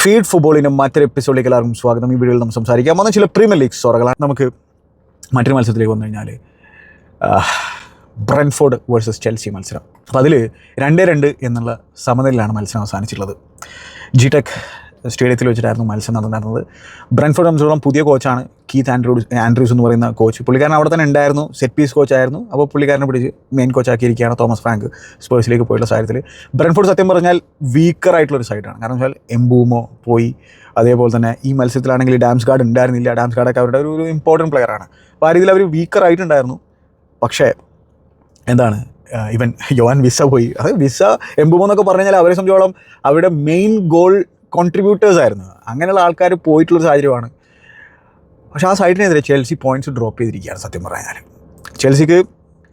Feed ഫുട്ബോളിന്റെ മറ്റൊരു എപ്പിസോഡിലേക്ക് എല്ലാവർക്കും സ്വാഗതം. ഈ വീഡിയോയിൽ നമ്മൾ സംസാരിക്കാം. വന്ന ചില പ്രീമിയർ ലീഗ് സ്റ്റോറുകളാണ് നമുക്ക് മറ്റൊരു മത്സരത്തിലേക്ക് വന്നു കഴിഞ്ഞാൽ ബ്രൻഫോർഡ് വേഴ്സസ് ചെൽസി മത്സരം. അപ്പോൾ അതിൽ രണ്ടേ രണ്ട് എന്നുള്ള സമനിലയിലാണ് മത്സരം അവസാനിച്ചിട്ടുള്ളത്. ജി ടെക് സ്റ്റേഡിയത്തിൽ വെച്ചിട്ടായിരുന്നു മത്സരം നടന്നിരുന്നത്. ബ്രൻഫോർഡ് സംബന്ധിച്ചിടത്തോളം പുതിയ കോച്ചാണ് കീത്ത് ആൻഡ്രൂസ് ആൻഡ്രൂസ് എന്ന് പറയുന്ന കോച്ച് പുള്ളിക്കാരൻ അവിടെ തന്നെ ഉണ്ടായിരുന്നു. സെറ്റ് പീസ് കോച്ചായിരുന്നു അപ്പോൾ പുള്ളിക്കാരനെ പിടിച്ച് മെയിൻ കോച്ചാക്കിയിരിക്കുകയാണ് തോമസ് ഫ്രാങ്ക് സ്പേഴ്സിലേക്ക് പോയിട്ടുള്ള സാഹചര്യത്തിൽ. ബ്രൻഫോർഡ് സത്യം പറഞ്ഞാൽ വീക്കർ ആയിട്ടുള്ള ഒരു സൈഡാണ് കാരണം വെച്ചാൽ എംബൂമോ പോയി. അതേപോലെ തന്നെ ഈ മത്സരത്തിലാണെങ്കിൽ ഡാംസ് ഗാർഡ് ഉണ്ടായിരുന്നില്ല. ഡാംസ് ഗാർഡൊക്കെ അവരുടെ ഒരു ഇമ്പോർട്ടന്റ് പ്ലെയറാണ് അപ്പോൾ ആ രീതിയിൽ അവർ വീക്കർ ആയിട്ടുണ്ടായിരുന്നു. പക്ഷേ എന്താണ് ഇവൻ യോൻ വിസ പോയി. അത് വിസ എംബുമോ എന്നൊക്കെ പറഞ്ഞു കഴിഞ്ഞാൽ അവരെ സംബന്ധിച്ചോളം അവരുടെ മെയിൻ ഗോൾ കോൺട്രിബ്യൂട്ടേഴ്സ് ആയിരുന്നു. അങ്ങനെയുള്ള ആൾക്കാർ പോയിട്ടുള്ളൊരു സാഹചര്യമാണ്. പക്ഷേ ആ സൈഡിനെതിരെ ചെൽസി പോയിന്റ്സ് ഡ്രോപ്പ് ചെയ്തിരിക്കുകയാണ് സത്യം പറഞ്ഞാൽ. ചെൽസിക്ക്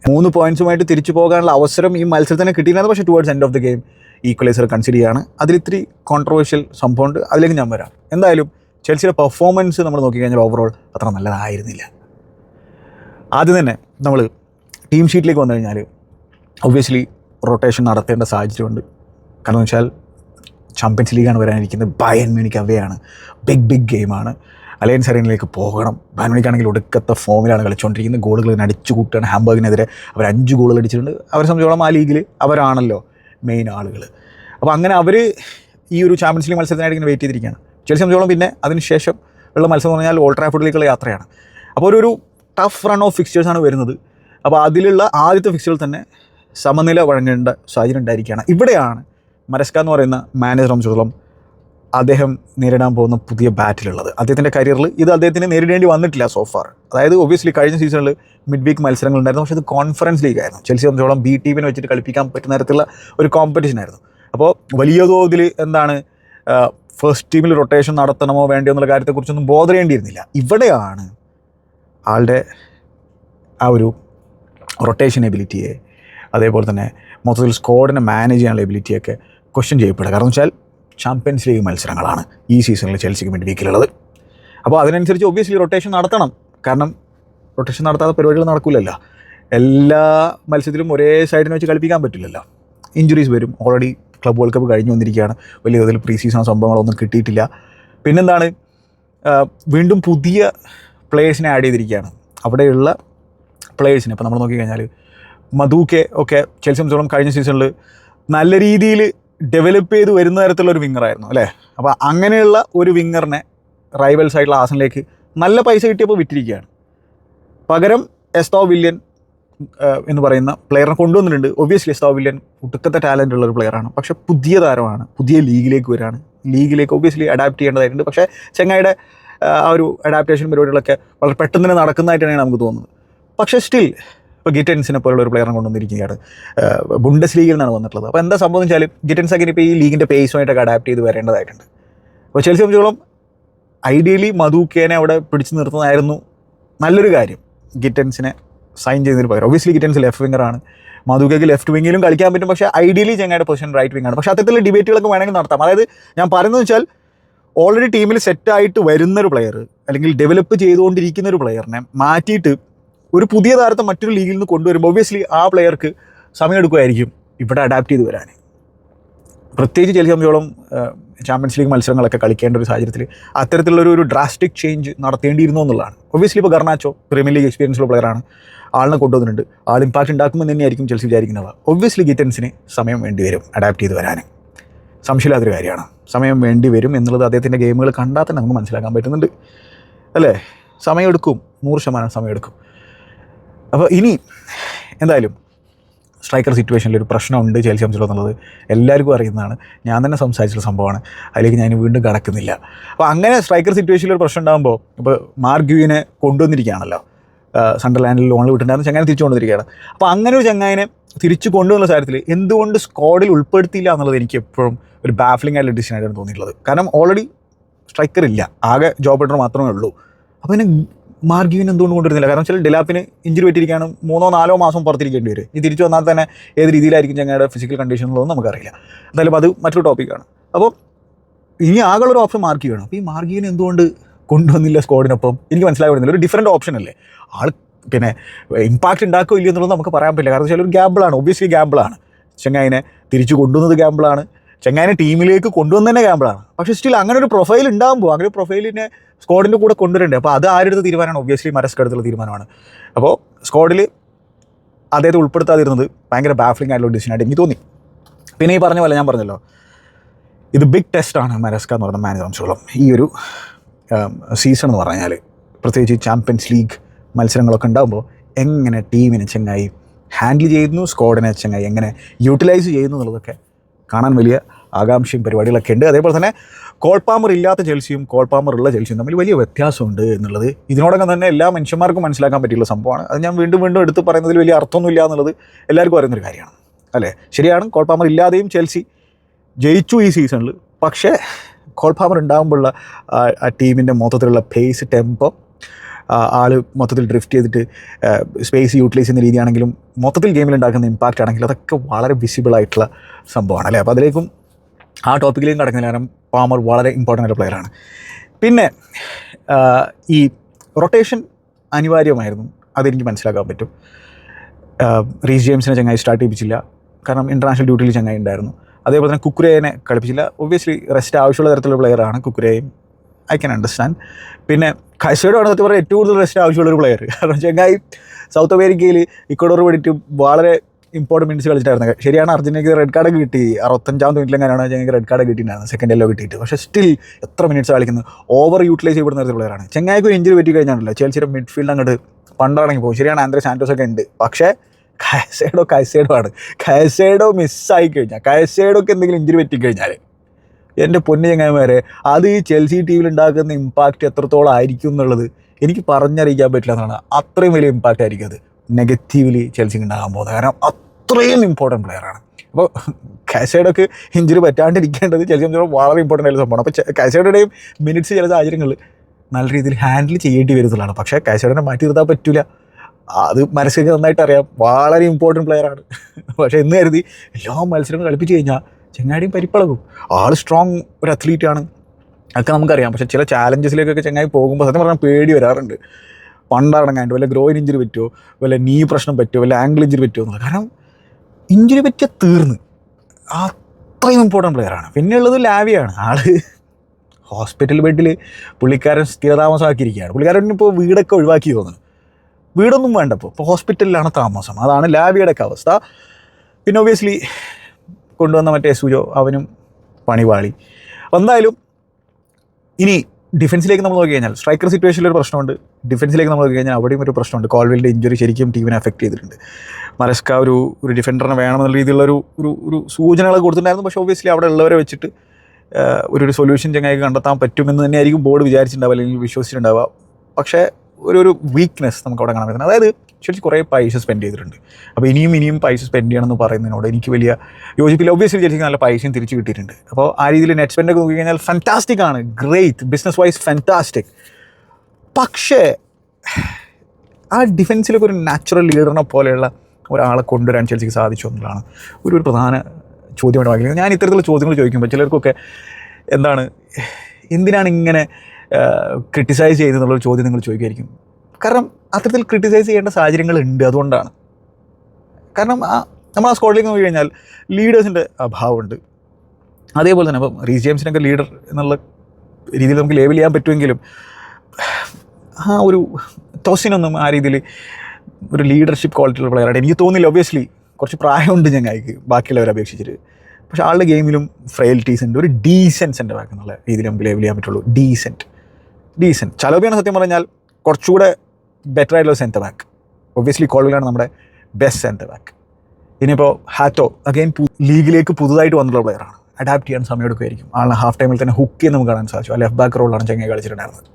മൂന്ന് പോയിന്റ്സുമായിട്ട് തിരിച്ചു പോകാനുള്ള അവസരം ഈ മത്സരത്തിന് കിട്ടിയിരുന്നത് പക്ഷേ towards end of the game equaliser consider ചെയ്യുകയാണ് അതിലിത്തിരി കോൺട്രവേഴ്ഷ്യൽ സംഭവമുണ്ട്. അതിലേക്ക് ഞാൻ വരാം. എന്തായാലും ചെൽസിയുടെ പെർഫോമൻസ് നമ്മൾ നോക്കിക്കഴിഞ്ഞാൽ ഓവറോൾ അത്ര നല്ലതായിരുന്നില്ല. ആദ്യം തന്നെ നമ്മൾ ടീം ഷീറ്റിലേക്ക് വന്നു കഴിഞ്ഞാൽ ഒബ്വിയസ്ലി റൊട്ടേഷൻ നടത്തേണ്ട സാഹചര്യമുണ്ട്. കാരണം വെച്ചാൽ ചാമ്പ്യൻസ് ലീഗാണ് വരാനിരിക്കുന്നത്. ബയൻ മ്യൂണിക് അവയാണ്. ബിഗ് ബിഗ് ഗെയിമാണ് അലയൻസ് അറേനയിലേക്ക് പോകണം. ബാൻമണിക്കാണെങ്കിൽ ഒടുക്കത്തെ ഫോമിലാണ് കളിച്ചുകൊണ്ടിരിക്കുന്നത് ഗോളുകൾ ഇങ്ങനെ അടിച്ചു കൂട്ടുകയാണ്. ഹാംബർഗിനെതിരെ അവർ അഞ്ച് ഗോളുകൾ അടിച്ചിട്ടുണ്ട്. അവരെ സംബന്ധിച്ചോളം ആ ലീഗിൽ അവരാണല്ലോ മെയിൻ ആളുകൾ. അപ്പോൾ അങ്ങനെ അവർ ഈ ഒരു ചാമ്പ്യൻസ് ലീഗ് മത്സരത്തിനായിട്ട് ഇങ്ങനെ വെയിറ്റ് ചെയ്തിരിക്കുകയാണ്. ചെൽസി സംബന്ധിച്ചോളം പിന്നെ അതിനുശേഷം ഉള്ള മത്സരം എന്ന് പറഞ്ഞാൽ ഓൾഡ് യാത്രയാണ്. അപ്പോൾ ഒരു ഒരു ടഫ് റൺ ഓഫ് ഫിക്സ്റ്റേഴ്സാണ് വരുന്നത്. അപ്പോൾ അതിലുള്ള ആദ്യത്തെ ഫിക്സ്റ്ററിൽ തന്നെ സമനില വഴങ്ങേണ്ട സാഹചര്യം ഉണ്ടായിരിക്കുകയാണ്. ഇവിടെയാണ് മരസ്ക എന്ന് പറയുന്ന മാനേജർ സംബന്ധിച്ചിടത്തോളം അദ്ദേഹം നേരിടാൻ പോകുന്ന പുതിയ ബാറ്റിലുള്ളത്. അദ്ദേഹത്തിന്റെ കരിയറിൽ ഇത് അദ്ദേഹത്തിന് നേരിടേണ്ടി വന്നിട്ടില്ല സോഫാർ അതായത് ഒബ്വിയസ്ലി കഴിഞ്ഞ സീസണിൽ മിഡ് വീക്ക് മത്സരങ്ങൾ ഉണ്ടായിരുന്നു. പക്ഷേ അത് കോൺഫറൻസ് ലീഗ് ആയിരുന്നു. ചെൽസി സംബന്ധിച്ചോളം ബി ടീമിനെ വെച്ചിട്ട് കളിപ്പിക്കാൻ പറ്റുന്ന തരത്തിലുള്ള ഒരു കോമ്പറ്റീഷൻ ആയിരുന്നു. അപ്പോൾ വലിയ തോതിൽ എന്താണ് ഫസ്റ്റ് ടീമിൽ റൊട്ടേഷൻ നടത്തണമോ വേണ്ടയോ എന്നുള്ള കാര്യത്തെക്കുറിച്ചൊന്നും ബോധരേണ്ടിയിരുന്നില്ല ഇവിടെയാണ് ആളുടെ ആ ഒരു റൊട്ടേഷൻ എബിലിറ്റിയെ അതേപോലെ തന്നെ മൊത്തത്തിൽ സ്ക്വാഡിനെ മാനേജ് ചെയ്യാനുള്ള എബിലിറ്റിയൊക്കെ ക്വസ്റ്റ്യൻ ചെയ്യപ്പെടുക. കാരണം വെച്ചാൽ ചാമ്പ്യൻസ് ലീഗ് മത്സരങ്ങളാണ് ഈ സീസണിൽ ചെൽസിക്ക് വേണ്ടി വീക്കിലുള്ളത് അപ്പോൾ അതിനനുസരിച്ച് ഒബ്വിയസ്ലി റൊട്ടേഷൻ നടത്തണം. കാരണം റൊട്ടേഷൻ നടത്താതെ പരിപാടികൾ നടക്കില്ലല്ലോ എല്ലാ മത്സരത്തിലും ഒരേ സൈഡിനെ വെച്ച് കളിപ്പിക്കാൻ പറ്റില്ലല്ലോ. ഇഞ്ചുറീസ് വരും. ഓൾറെഡി ക്ലബ് വേൾഡ് കപ്പ് കഴിഞ്ഞു വന്നിരിക്കുകയാണ്. വലിയ തോതിൽ പ്രീ സീസൺ സംഭവങ്ങളൊന്നും കിട്ടിയിട്ടില്ല. പിന്നെന്താണ് വീണ്ടും പുതിയ പ്ലേയേഴ്സിനെ ആഡ് ചെയ്തിരിക്കുകയാണ്. അവിടെയുള്ള പ്ലേയേഴ്സിനെ ഇപ്പോൾ നമ്മൾ നോക്കിക്കഴിഞ്ഞാൽ മധുക്കെ ഒക്കെ ചെൽസി സംബന്ധിച്ചോളം കഴിഞ്ഞ സീസണിൽ നല്ല രീതിയിൽ ഡെവലപ്പ് ചെയ്ത് വരുന്ന തരത്തിലുള്ള ഒരു വിങ്ങറായിരുന്നു അല്ലേ? അപ്പോൾ അങ്ങനെയുള്ള ഒരു വിങ്ങറിനെ റൈവൽസ് ആയിട്ടുള്ള ആസനിലേക്ക് നല്ല പൈസ കിട്ടിയപ്പോൾ വിറ്റിരിക്കുകയാണ്. പകരം എസ്തോ വില്യൻ എന്ന് പറയുന്ന പ്ലെയറിനെ കൊണ്ടുവന്നിട്ടുണ്ട്. ഒബ്വിയസ്ലി എസ്തോ വില്യൻ ഒട്ടുക്കത്തെ ടാലന്റ് ഉള്ള ഒരു പ്ലെയറാണ് പക്ഷെ പുതിയ താരമാണ് പുതിയ ലീഗിലേക്ക് വരാണ്. ലീഗിലേക്ക് ഒബ്വിയസ്ലി അഡാപ്റ്റ് ചെയ്യേണ്ടതായിട്ടുണ്ട്. പക്ഷേ ചെങ്ങായിയുടെ ആ ഒരു അഡാപ്റ്റേഷൻ പരിപാടികളൊക്കെ വളരെ പെട്ടെന്ന് തന്നെ നടക്കുന്നതായിട്ടാണ് നമുക്ക് തോന്നുന്നത്. പക്ഷേ സ്റ്റിൽ ഇപ്പോൾ ഗിറ്റൻസിനെ പോലുള്ള ഒരു പ്ലെയറിനെ കൊണ്ടുവന്നിരിക്കുകയാണ്. ബുണ്ടസ് ലീഗിൽ നിന്നാണ് വന്നിട്ടുള്ളത്. അപ്പോൾ എന്താ സംഭവം വെച്ചാൽ ഗിറ്റൻസ് അങ്ങനെ ഇപ്പോൾ ഈ ലീഗിന്റെ പേസുമായിട്ടൊക്കെ അഡാപ്റ്റ് ചെയ്ത് വരേണ്ടതായിട്ടുണ്ട്. അപ്പോൾ ചെൽസി സംബന്ധിച്ചോളം ഐഡിയലി മധുക്കേനെ അവിടെ പിടിച്ചു നിർത്തുന്നതായിരുന്നു നല്ലൊരു കാര്യം. ഗിറ്റൻസിനെ സൈൻ ചെയ്തതിന് പകരം. ഒബ്വിയസ്ലി ഗിറ്റൻസ് ലെഫ്റ്റ് വിംഗറാണ് മധുക്കയ്ക്ക് ലെഫ്റ്റ് വിങ്ങിലും കളിക്കാൻ പറ്റും. പക്ഷേ ഐഡിയലി ചെങ്ങയുടെ പൊസിഷൻ റൈറ്റ് വിങ്ങാണ് പക്ഷേ അത്തരത്തിലുള്ള ഡിബേറ്റുകളൊക്കെ വേണമെങ്കിൽ നടത്താം. അതായത് ഞാൻ പറയുന്നത് വെച്ചാൽ ഓൾറെഡി ടീമിൽ സെറ്റായിട്ട് വരുന്നൊരു പ്ലെയർ അല്ലെങ്കിൽ ഡെവലപ്പ് ചെയ്തുകൊണ്ടിരിക്കുന്ന ഒരു പ്ലെയറിനെ മാറ്റിയിട്ട് ഒരു പുതിയ താരത്തെ മറ്റൊരു ലീഗിൽ നിന്ന് കൊണ്ടുവരുമ്പോൾ ഒബ്വിയസ്ലി ആ പ്ലെയർക്ക് സമയമെടുക്കുമായിരിക്കും ഇവിടെ അഡാപ്റ്റ് ചെയ്ത് വരാൻ. പ്രത്യേകിച്ച് സംബന്ധിച്ചോളം ചാമ്പ്യൻസ് ലീഗ് മത്സരങ്ങളൊക്കെ കളിക്കേണ്ട ഒരു സാഹചര്യത്തിൽ അത്തരത്തിലുള്ള ഒരു ഡ്രാസ്റ്റിക് ചേഞ്ച് നടത്തേണ്ടിയിരുന്നു എന്നുള്ളതാണ്. ഒബ്വിയസ്ലി ഇപ്പോൾ ഗർണാച്ചോ പ്രീമിയർ ലീഗ് എക്സ്പീരിയൻസ് ഉള്ള പ്ലെയറാണ് ആളിനെ കൊണ്ടുവന്നിട്ടുണ്ട്. ആൾ ഇമ്പാക്റ്റ് ഉണ്ടാക്കുമെന്ന് തന്നെയായിരിക്കും ചെൽസി വിചാരിക്കുന്നത് ഒബ്വിയസ്ലി ഗിറ്റൻസിന് സമയം വേണ്ടി വരും അഡാപ്റ്റ് ചെയ്ത് വരാൻ. സംശയമില്ലാത്തൊരു കാര്യമാണ്. സമയം വേണ്ടി വരും എന്നുള്ളത് അദ്ദേഹത്തിന്റെ ഗെയിമുകൾ കണ്ടാൽ തന്നെ നമുക്ക് മനസ്സിലാക്കാൻ പറ്റുന്നുണ്ട്. അല്ലേ? സമയമെടുക്കും. നൂറ് ശതമാനം സമയമെടുക്കും. അപ്പോൾ ഇനി എന്തായാലും സ്ട്രൈക്കർ സിറ്റുവേഷനിൽ ഒരു പ്രശ്നമുണ്ട് ചേൽസി സംബന്ധിച്ചുള്ള എന്നുള്ളത് എല്ലാവർക്കും അറിയുന്നതാണ്. ഞാൻ തന്നെ സംസാരിച്ചുള്ള സംഭവമാണ്. അതിലേക്ക് ഞാൻ വീണ്ടും കടക്കുന്നില്ല. അപ്പോൾ അങ്ങനെ സ്ട്രൈക്കർ സിറ്റുവേഷനിൽ ഒരു പ്രശ്നം ഉണ്ടാകുമ്പോൾ ഇപ്പോൾ മാർഗ്യുവിനെ കൊണ്ടുവന്നിരിക്കുകയാണല്ലോ. സണ്ടർലാൻഡിൽ ലോണിൽ വിട്ടിട്ടുണ്ടായിരുന്നു ചങ്ങാനെ തിരിച്ചു കൊണ്ടുവന്നിരിക്കുകയാണ്. അപ്പോൾ അങ്ങനെ ഒരു ചങ്ങായിനെ തിരിച്ചു കൊണ്ടുവന്ന കാര്യത്തിൽ എന്തുകൊണ്ട് സ്ക്വാഡിൽ ഉൾപ്പെടുത്തിയില്ല എന്നുള്ളത് എനിക്ക് എപ്പോഴും ഒരു ബാഫ്ലിംഗ് ആയിട്ടുള്ള ഡിസിഷൻ ആയിട്ടാണ് തോന്നിയിട്ടുള്ളത്. കാരണം ഓൾറെഡി സ്ട്രൈക്കർ ഇല്ല. ആകെ ജോബ് ബെറ്റർ മാത്രമേ ഉള്ളൂ. അപ്പോൾ പിന്നെ മാർഗീവിന് എന്തുകൊണ്ട് കൊണ്ടുവരുന്നില്ല? കാരണം വെച്ചാൽ ഡിലാപ്പിന് ഇഞ്ചുറി പറ്റിയിരിക്കുകയാണ്. മൂന്നോ നാലോ മാസം പുറത്തിരിക്കേണ്ടി വരും. ഇനി തിരിച്ചു വന്നാൽ തന്നെ ഏത് രീതിയിലായിരിക്കും ഞങ്ങളുടെ ഫിസിക്കൽ കണ്ടീഷൻ എന്നുള്ളതൊന്നും നമുക്കറിയില്ല. എന്തായാലും അത് മറ്റൊരു ടോപ്പിക്കാണ് അപ്പോൾ ഇനി ഒരു ഓപ്ഷൻ മാർഗീവ് ആണ് അപ്പോൾ ഈ മാർഗീവിനെ എന്തുകൊണ്ട് കൊണ്ടുവന്നില്ല സ്കോഡിനൊപ്പം എനിക്ക് മനസ്സിലായി വരുന്നില്ല. ഒരു ഡിഫറെന്റ് ഓപ്ഷൻ അല്ലേ? ആൾ പിന്നെ ഇമ്പാക്റ്റ് ഉണ്ടാക്കുക ഇല്ലയോ എന്നുള്ളത് നമുക്ക് പറയാൻ പറ്റില്ല. കാരണം വെച്ചാൽ ഒരു ഗ്യാമ്പിളാണ് ഒബ്വിയസ്ലി ഗ്യാമ്പിളാണ് ചെങ്ങായിനെ തിരിച്ചു കൊണ്ടുവന്നത് ഗ്യാമ്പിളാണ് ചെങ്ങായിനെ ടീമിലേക്ക് കൊണ്ടുവന്നതന്നെ ഗ്യാമ്പിളാണ് പക്ഷേ സ്റ്റിൽ അങ്ങനെ ഒരു പ്രൊഫൈൽ ഉണ്ടാകുമ്പോൾ അങ്ങനെ പ്രൊഫൈലിനെ സ്ക്വാഡിന്റെ കൂടെ കൊണ്ടുവരേണ്ടത് അപ്പോൾ അത് ആരുടെ തീരുമാനമാണ്? ഒബ്വിയസ്ലി മരസ്ക് എടുത്തുള്ള തീരുമാനമാണ്. അപ്പോൾ സ്ക്വാഡിൽ അദ്ദേഹത്തെ ഉൾപ്പെടുത്താതിരുന്നത് ഭയങ്കര ബാഫ്ലിംഗ് ആയിട്ടുള്ള ഡിസിഷൻ ഡിസിഷനായിട്ട് എനിക്ക് തോന്നി. പിന്നെ ഈ പറഞ്ഞ പോലെ ഞാൻ പറഞ്ഞല്ലോ ഇത് ബിഗ് ടെസ്റ്റാണ് മരസ്ക എന്ന് പറയുന്ന മാനേജ് ഈ ഒരു സീസൺ എന്ന് പറഞ്ഞാൽ പ്രത്യേകിച്ച് ചാമ്പ്യൻസ് ലീഗ് മത്സരങ്ങളൊക്കെ ഉണ്ടാകുമ്പോൾ എങ്ങനെ ടീമിനെ ചെങ്ങായി ഹാൻഡിൽ ചെയ്യുന്നു സ്ക്വാഡിനെ ചെങ്ങായി എങ്ങനെ യൂട്ടിലൈസ് ചെയ്യുന്നു എന്നുള്ളതൊക്കെ കാണാൻ വലിയ ആകാംക്ഷയും പരിപാടികളൊക്കെ ഉണ്ട്. അതേപോലെ തന്നെ കോൾപാമർ ഇല്ലാത്ത ചെൽസിയും കോൾപാമർ ഉള്ള ചെൽസിയും തമ്മിൽ വലിയ വ്യത്യാസമുണ്ട് എന്നുള്ളത്. ഇതിനോടൊപ്പം തന്നെ എല്ലാ മനുഷ്യന്മാർക്കും മനസ്സിലാക്കാൻ പറ്റിയുള്ള സംഭവമാണ്. അത് ഞാൻ വീണ്ടും വീണ്ടും എടുത്ത് പറയുന്നതിൽ വലിയ അർത്ഥമൊന്നുമില്ല എന്നുള്ളത് എല്ലാവർക്കും അറിയുന്നൊരു കാര്യമാണ്. അല്ലേ? ശരിയാണ് കോൾപാമർ ഇല്ലാതെയും ചെൽസി ജയിച്ചു ഈ സീസണിൽ പക്ഷേ കോൾപാമർ ഉണ്ടാകുമ്പോഴുള്ള ആ- ടീമിന്റെ മൊത്തത്തിലുള്ള പേസ് ടെമ്പോ ആൾ മൊത്തത്തിൽ ഡ്രിഫ്റ്റ് ചെയ്തിട്ട് സ്പേസ് യൂട്ടിലൈസ് ചെയ്യുന്ന രീതിയാണെങ്കിലും മൊത്തത്തിൽ ഗെയിമിൽ ഉണ്ടാക്കുന്ന ഇമ്പാക്റ്റ് ആണെങ്കിലും അതൊക്കെ വളരെ വിസിബിൾ ആയിട്ടുള്ള സംഭവമാണ്. അല്ലേ? അപ്പോൾ അതിലേക്കും ആ ടോപ്പിക്കിലേക്കും കടക്കുന്നില്ല കാരണം പാമർ വളരെ ഇമ്പോർട്ടന്റ് ആയിട്ടുള്ള പ്ലെയറാണ് പിന്നെ ഈ റൊട്ടേഷൻ അനിവാര്യമായിരുന്നു. അതെനിക്ക് മനസ്സിലാക്കാൻ പറ്റും. റീസ് ജെയിംസിനെ ചങ്ങായി സ്റ്റാർട്ട് ചെയ്യിപ്പിച്ചില്ല. കാരണം ഇന്റർനാഷണൽ ഡ്യൂട്ടിയിൽ ചങ്ങായി ഉണ്ടായിരുന്നു. അതേപോലെ തന്നെ കുക്കുരേനെ കളിപ്പിച്ചില്ല. ഒബ്വിയസ്ലി റെസ്റ്റ് ആവശ്യമുള്ള തരത്തിലുള്ള പ്ലെയറാണ് കുക്കുരയും. ഐ ക്യാൻ അണ്ടർസ്റ്റാൻഡ് പിന്നെ കൈസൈഡാണ് സത്യം പറഞ്ഞാൽ ഏറ്റവും കൂടുതൽ റെസ്റ്റ് ആവശ്യമുള്ള ഒരു പ്ലെയർ കാരണം ചങ്ങായി സൗത്ത് അമേരിക്കയിൽ ഇക്കോഡോർ വേണ്ടിയിട്ട് വളരെ ഇമ്പോർട്ടന്റ് മിനിറ്റ്സ് കളിച്ചിട്ടായിരുന്നു ശരിയാണ് അർജന്റീനയ്ക്ക് റെഡ് കാർഡ് കിട്ടി. അറുപത്തഞ്ചാം മിനിറ്റിലെങ്ങനെയാണ് ഞങ്ങൾക്ക് റെഡ് കാർഡ് കിട്ടിയിട്ടുണ്ടായിരുന്നു സെക്കൻഡ് എല്ലോ കിട്ടിയിട്ട്. പക്ഷേ സ്റ്റിൽ എത്ര മിനിറ്റ്സ് കളിക്കുന്നത് ഓവർ യൂട്ടിലൈസ് ചെയ്യപ്പെടുന്ന ഒരു പ്ലെയറാണ് ചെങ്ങായിക്ക് ഒരു ഇഞ്ചുറി പറ്റി കഴിഞ്ഞാണല്ലോ. ചേൽസിയുടെ മിഡ്ഫീൽഡ് അങ്ങോട്ട് പണ്ടാണെങ്കിൽ പോകും. ശരിയാണ് ആൻഡ്രെ സാന്റോസ് ഒക്കെ ഉണ്ട്. പക്ഷേ കയസേഡോ കയസേഡോ ആണ്. കയസേഡോ മിസ്സായി കഴിഞ്ഞാൽ കയസേഡോക്ക് എന്തെങ്കിലും ഇഞ്ചുറി പറ്റിക്കഴിഞ്ഞാൽ എന്റെ പൊന്നു ചങ്ങായിമാരെ അത് ഈ ചെൽസി ടീമിൽ ഉണ്ടാക്കുന്ന ഇമ്പാക്റ്റ് എത്രത്തോളം ആയിരിക്കും എന്നുള്ളത് എനിക്ക് പറഞ്ഞറിയിക്കാൻ പറ്റില്ല എന്നാണ്. അത്രയും വലിയ ഇമ്പാക്റ്റ് ആയിരിക്കും അത്. നെഗറ്റീവ്ലി ചെൽസിക്ക് ഉണ്ടാകാൻ പോകുന്നത്. കാരണം അത്രയും ഇമ്പോർട്ടന്റ് പ്ലെയറാണ് അപ്പോൾ കാസൈഡൊക്കെ ഇഞ്ചുറി പറ്റാണ്ടിരിക്കേണ്ടത് ചില സംബന്ധിച്ചിടത്തോളം വളരെ ഇമ്പോർട്ടന്റ് ആയിട്ടുള്ള സംഭവമാണ്. അപ്പോൾ കാസൈഡയുടെയും മിനിറ്റ്സ് ചില സാഹചര്യങ്ങളിൽ നല്ല രീതിയിൽ ഹാൻഡിൽ ചെയ്യേണ്ടി വരുന്നതാണ്. പക്ഷേ കാസൈഡിനെ മാറ്റി നിർത്താൻ പറ്റില്ല അത് മനസ്സിൽ നന്നായിട്ട് അറിയാം. വളരെ ഇമ്പോർട്ടന്റ് പ്ലെയറാണ് പക്ഷേ എന്ന് കരുതി എല്ലാ മത്സരങ്ങളും കളിപ്പിച്ച് കഴിഞ്ഞാൽ ചെങ്ങാടിയും പരിപ്പളകും ആൾ സ്ട്രോങ് ഒരു അത്ലീറ്റാണ് അതൊക്കെ നമുക്കറിയാം. പക്ഷേ ചില ചാലഞ്ചസിലേക്കൊക്കെ ചെങ്ങായി പോകുമ്പോൾ സത്യം പറഞ്ഞാൽ പേടി വരാറുണ്ട്. പണ്ടടങ്ങാണ്ട് വല്ല ഗ്രോയിൻ ഇഞ്ചുറി പറ്റുമോ വല്ല നീ പ്രശ്നം പറ്റുമോ വല്ല ആംഗിൾ ഇഞ്ചുറി പറ്റുമോ എന്നുള്ളത്. കാരണം ഇഞ്ചുറി പറ്റിയ തീർന്ന് അത്രയും ഇമ്പോർട്ടന്റ് പ്ലെയറാണ് പിന്നെ ഉള്ളത് ലാവിയാണ് ആൾ ഹോസ്പിറ്റൽ ബെഡിൽ പുള്ളിക്കാരൻ സ്ഥിരതാമസമാക്കിയിരിക്കുകയാണ്. പുള്ളിക്കാരൻ ഇപ്പോൾ വീടൊക്കെ ഒഴിവാക്കി തോന്നുന്നു. വീടൊന്നും വേണ്ട ഇപ്പോൾ ഹോസ്പിറ്റലിലാണ് താമസം. അതാണ് ലാവിയുടെ ഒക്കെ അവസ്ഥ. പിന്നെ ഒബിയസ്ലി കൊണ്ടുവന്ന മറ്റേ സുജോ അവനും പണിപാളി എന്തായാലും ഇനി ഡിഫൻസിലേക്ക് നമ്മൾ നോക്കി കഴിഞ്ഞാൽ സ്ട്രൈക്കർ സിറ്റുവേഷനിൽ ഒരു പ്രശ്നമുണ്ട്. ഡിഫൻസിലേക്ക് നമ്മൾ നോക്കി കഴിഞ്ഞാൽ അവിടെയും ഒരു പ്രശ്നമുണ്ട്. കോൾവിലിന്റെ ഇഞ്ചുറി ശരിക്കും ടീമിനെ അഫക്റ്റ് ചെയ്തിട്ടുണ്ട്. മരസ്ക ഒരു ഒരു ഡിഫൻഡറിനെ വേണമെന്നുള്ള രീതിയിലുള്ള ഒരു ഒരു ഒരു സൂചനകൾ കൊടുത്തിട്ടുണ്ടായിരുന്നു. പക്ഷേ ഒബ്വിയസ്ലി അവിടെ ഉള്ളവരെ വെച്ചിട്ട് ഒരു ഒരു സൊല്യൂഷൻ ചങ്ങായി കണ്ടെത്താൻ പറ്റുമെന്ന് തന്നെയായിരിക്കും ബോർഡ് വിചാരിച്ചിട്ടുണ്ടാവുക അല്ലെങ്കിൽ വിശ്വസിച്ചിട്ടുണ്ടാവുക. പക്ഷേ ഒരു ഒരു വീക്ക്നെസ് നമുക്ക് അവിടെ കാണാൻ പറ്റുന്നത് അതായത് ശരിക്കും കുറേ പൈസ സ്പെൻഡ് ചെയ്തിട്ടുണ്ട്. അപ്പോൾ ഇനിയും ഇനിയും പൈസ സ്പെൻഡ് ചെയ്യണമെന്ന് പറയുന്നതിനോട് എനിക്ക് വലിയ യോജിപ്പില്ല. ഒബ്വിയസ്ലി ചേച്ചിക്ക് നല്ല പൈസയും തിരിച്ച് കിട്ടിയിട്ടുണ്ട്. അപ്പോൾ ആ രീതിയിൽ നെറ്റ് സ്പെൻഡ് ഒക്കെ നോക്കി കഴിഞ്ഞാൽ ഫാന്റാസ്റ്റിക് ആണ്. ഗ്രേറ്റ് ബിസിനസ് വൈസ് ഫാന്റാസ്റ്റിക് പക്ഷേ ആ ഡിഫൻസിലൊക്കെ ഒരു നാച്ചുറൽ ലീഡറിനെ പോലെയുള്ള ഒരാളെ കൊണ്ടുവരാൻ ചേച്ചിക്ക് സാധിച്ചു എന്നുള്ളതാണ് ഒരു ഒരു പ്രധാന ചോദ്യമായിട്ട് വാങ്ങിക്കുന്നത് ഞാൻ ഇത്തരത്തിലുള്ള ചോദ്യങ്ങൾ ചോദിക്കുമ്പോൾ ചിലർക്കൊക്കെ എന്താണ് എന്തിനാണ് ഇങ്ങനെ ക്രിട്ടിസൈസ് ചെയ്യുന്നതെന്നുള്ള ചോദ്യം നിങ്ങൾ ചോദിക്കുമായിരിക്കും. കാരണം അത്തരത്തിൽ ക്രിട്ടിസൈസ് ചെയ്യേണ്ട സാഹചര്യങ്ങളുണ്ട് അതുകൊണ്ടാണ്. കാരണം ആ നമ്മൾ ആ സ്ക്വാഡിലേക്ക് നോക്കി കഴിഞ്ഞാൽ ലീഡേഴ്സിന്റെ അഭാവമുണ്ട് അതേപോലെ തന്നെ ഇപ്പം റീസ് ജെയിംസിനൊക്കെ ലീഡർ എന്നുള്ള രീതിയിൽ നമുക്ക് ലേബിൾ ചെയ്യാൻ പറ്റുമെങ്കിലും ആ ഒരു ടോസിനൊന്നും ആ രീതിയിൽ ഒരു ലീഡർഷിപ്പ് ക്വാളിറ്റിയുള്ള പ്ലെയറായിട്ട് എനിക്ക് തോന്നില്ല ഒബ്വിയസ്ലി കുറച്ച് പ്രായമുണ്ട് ഞങ്ങൾക്ക് ബാക്കിയുള്ളവരെ അപേക്ഷിച്ചിട്ട്. പക്ഷേ ആളുടെ ഗെയിമിലും ഫ്രെയിൽറ്റീസ് ഉണ്ട്. ഒരു ഡീസെൻസ് എന്റെ ബാക്ക് എന്നുള്ള രീതിയിൽ നമുക്ക് ലേബിൾ ചെയ്യാൻ പറ്റുള്ളൂ. ഡീസെന്റ് ഡീസെന്റ് ചലോബിയാണ് സത്യം പറഞ്ഞാൽ കുറച്ചുകൂടെ ബെറ്റർ ആയിട്ടുള്ള സെന്റർ ബാക്ക് ഒബ്വിയസ്ലി കോൾവിലാണ് നമ്മുടെ ബെസ്റ്റ് സെന്റർ ബാക്ക് ഇനിയിപ്പോൾ ഹാറ്റോ അഗെയിൻ ലീഗിലേക്ക് പുതുതായിട്ട് വന്നിട്ടുള്ള പ്ലെയറാണ് അഡാപ്റ്റ് ചെയ്യാൻ സമയം എടുക്കുമായിരിക്കും ആളെ ഹാഫ് ടൈമിൽ തന്നെ ഹുക്ക് ചെയ്യുന്ന നമുക്ക് കാണാൻ സാധിച്ചു. ആ ലെഫ്റ്റ് ബാക്ക് റോളാണ് ചെങ്ങൈ കളിച്ചിട്ടുണ്ടായിരുന്നത്.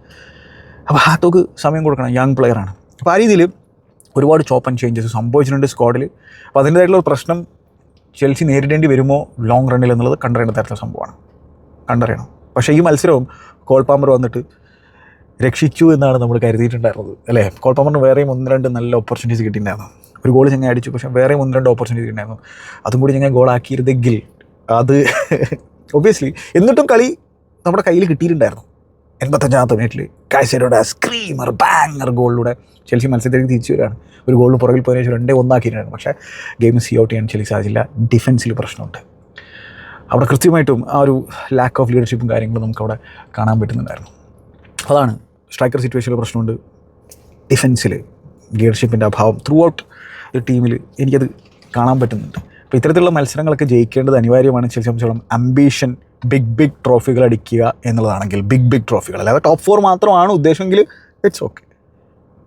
അപ്പോൾ ഹാത്തോക്ക് സമയം കൊടുക്കണം. യങ് പ്ലെയറാണ് അപ്പോൾ ആ രീതിയിൽ ഒരുപാട് ചോപ്പ് ആൻഡ് ചേഞ്ചസ് സംഭവിച്ചിട്ടുണ്ട് സ്ക്വാഡിൽ അപ്പോൾ അതിന്റേതായിട്ടുള്ള പ്രശ്നം ചെൽസി നേരിടേണ്ടി വരുമോ? ലോങ് റണ്ണിൽ എന്നുള്ളത് കണ്ടറിയേണ്ട തരത്തിലുള്ള സംഭവമാണ്. കണ്ടറിയണം. പക്ഷേ ഈ മത്സരവും കോൾപാമ്പർ വന്നിട്ട് രക്ഷിച്ചു എന്നാണ് നമ്മൾ കരുതിയിട്ടുണ്ടായിരുന്നത്. അല്ലേ? കോൾപാമറിന് വേറെയും ഒന്ന് രണ്ട് നല്ല ഓപ്പർച്യൂണിറ്റീസ് കിട്ടിയിട്ടുണ്ടായിരുന്നു. ഒരു ഗോൾ ഞങ്ങൾ അടിച്ചു പക്ഷേ വേറെയും ഒന്ന് രണ്ട് ഓപ്പർച്യൂണിറ്റി ഉണ്ടായിരുന്നു അതും കൂടി ഞങ്ങൾ ഗോളാക്കിയിരുന്നെങ്കിൽ അത് ഒബ്വിയസ്ലി എന്നിട്ടും കളി നമ്മുടെ കയ്യിൽ കിട്ടിയിട്ടുണ്ടായിരുന്നു. എൺപത്തഞ്ചാമത്തെ മിനിറ്റിൽ കാഴ്ചയുടെ സ്ക്രീമർ ബാങ്ങർ ഗോളിലൂടെ ചെൽസി മത്സരത്തിലേക്ക് തിരിച്ചു വരികയാണ്. ഒരു ഗോളിന് പുറകിൽ പോയതിനു ശേഷം രണ്ടേ ഒന്നാക്കിയിട്ടുണ്ടായിരുന്നു. പക്ഷേ ഗെയിം സി ഔട്ട് ചെയ്യാൻ ചെൽസി സാധിച്ചില്ല. ഡിഫൻസിൽ പ്രശ്നമുണ്ട്. അവിടെ കൃത്യമായിട്ടും ആ ഒരു ലാക്ക് ഓഫ് ലീഡർഷിപ്പും കാര്യങ്ങളും നമുക്ക് അവിടെ കാണാൻ പറ്റുന്നുണ്ടായിരുന്നു. അതാണ് സ്ട്രൈക്കർ സിറ്റുവേഷനിൽ പ്രശ്നമുണ്ട്. ഡിഫൻസിൽ ലീഡർഷിപ്പിന്റെ അഭാവം ത്രൂ ഔട്ട് ഒരു ടീമിൽ എനിക്കത് കാണാൻ പറ്റുന്നുണ്ട്. അപ്പോൾ ഇത്തരത്തിലുള്ള മത്സരങ്ങളൊക്കെ ജയിക്കേണ്ടത് അനിവാര്യമാണ്. ചില സംബന്ധിച്ചോളം അംബീഷൻ ബിഗ് ബിഗ് ട്രോഫികൾ അടിക്കുക എന്നുള്ളതാണെങ്കിൽ ബിഗ് ബിഗ് ട്രോഫികൾ അല്ലാതെ ടോപ്പ് ഫോർ മാത്രമാണ് ഉദ്ദേശമെങ്കിൽ ഇറ്റ്സ് ഓക്കെ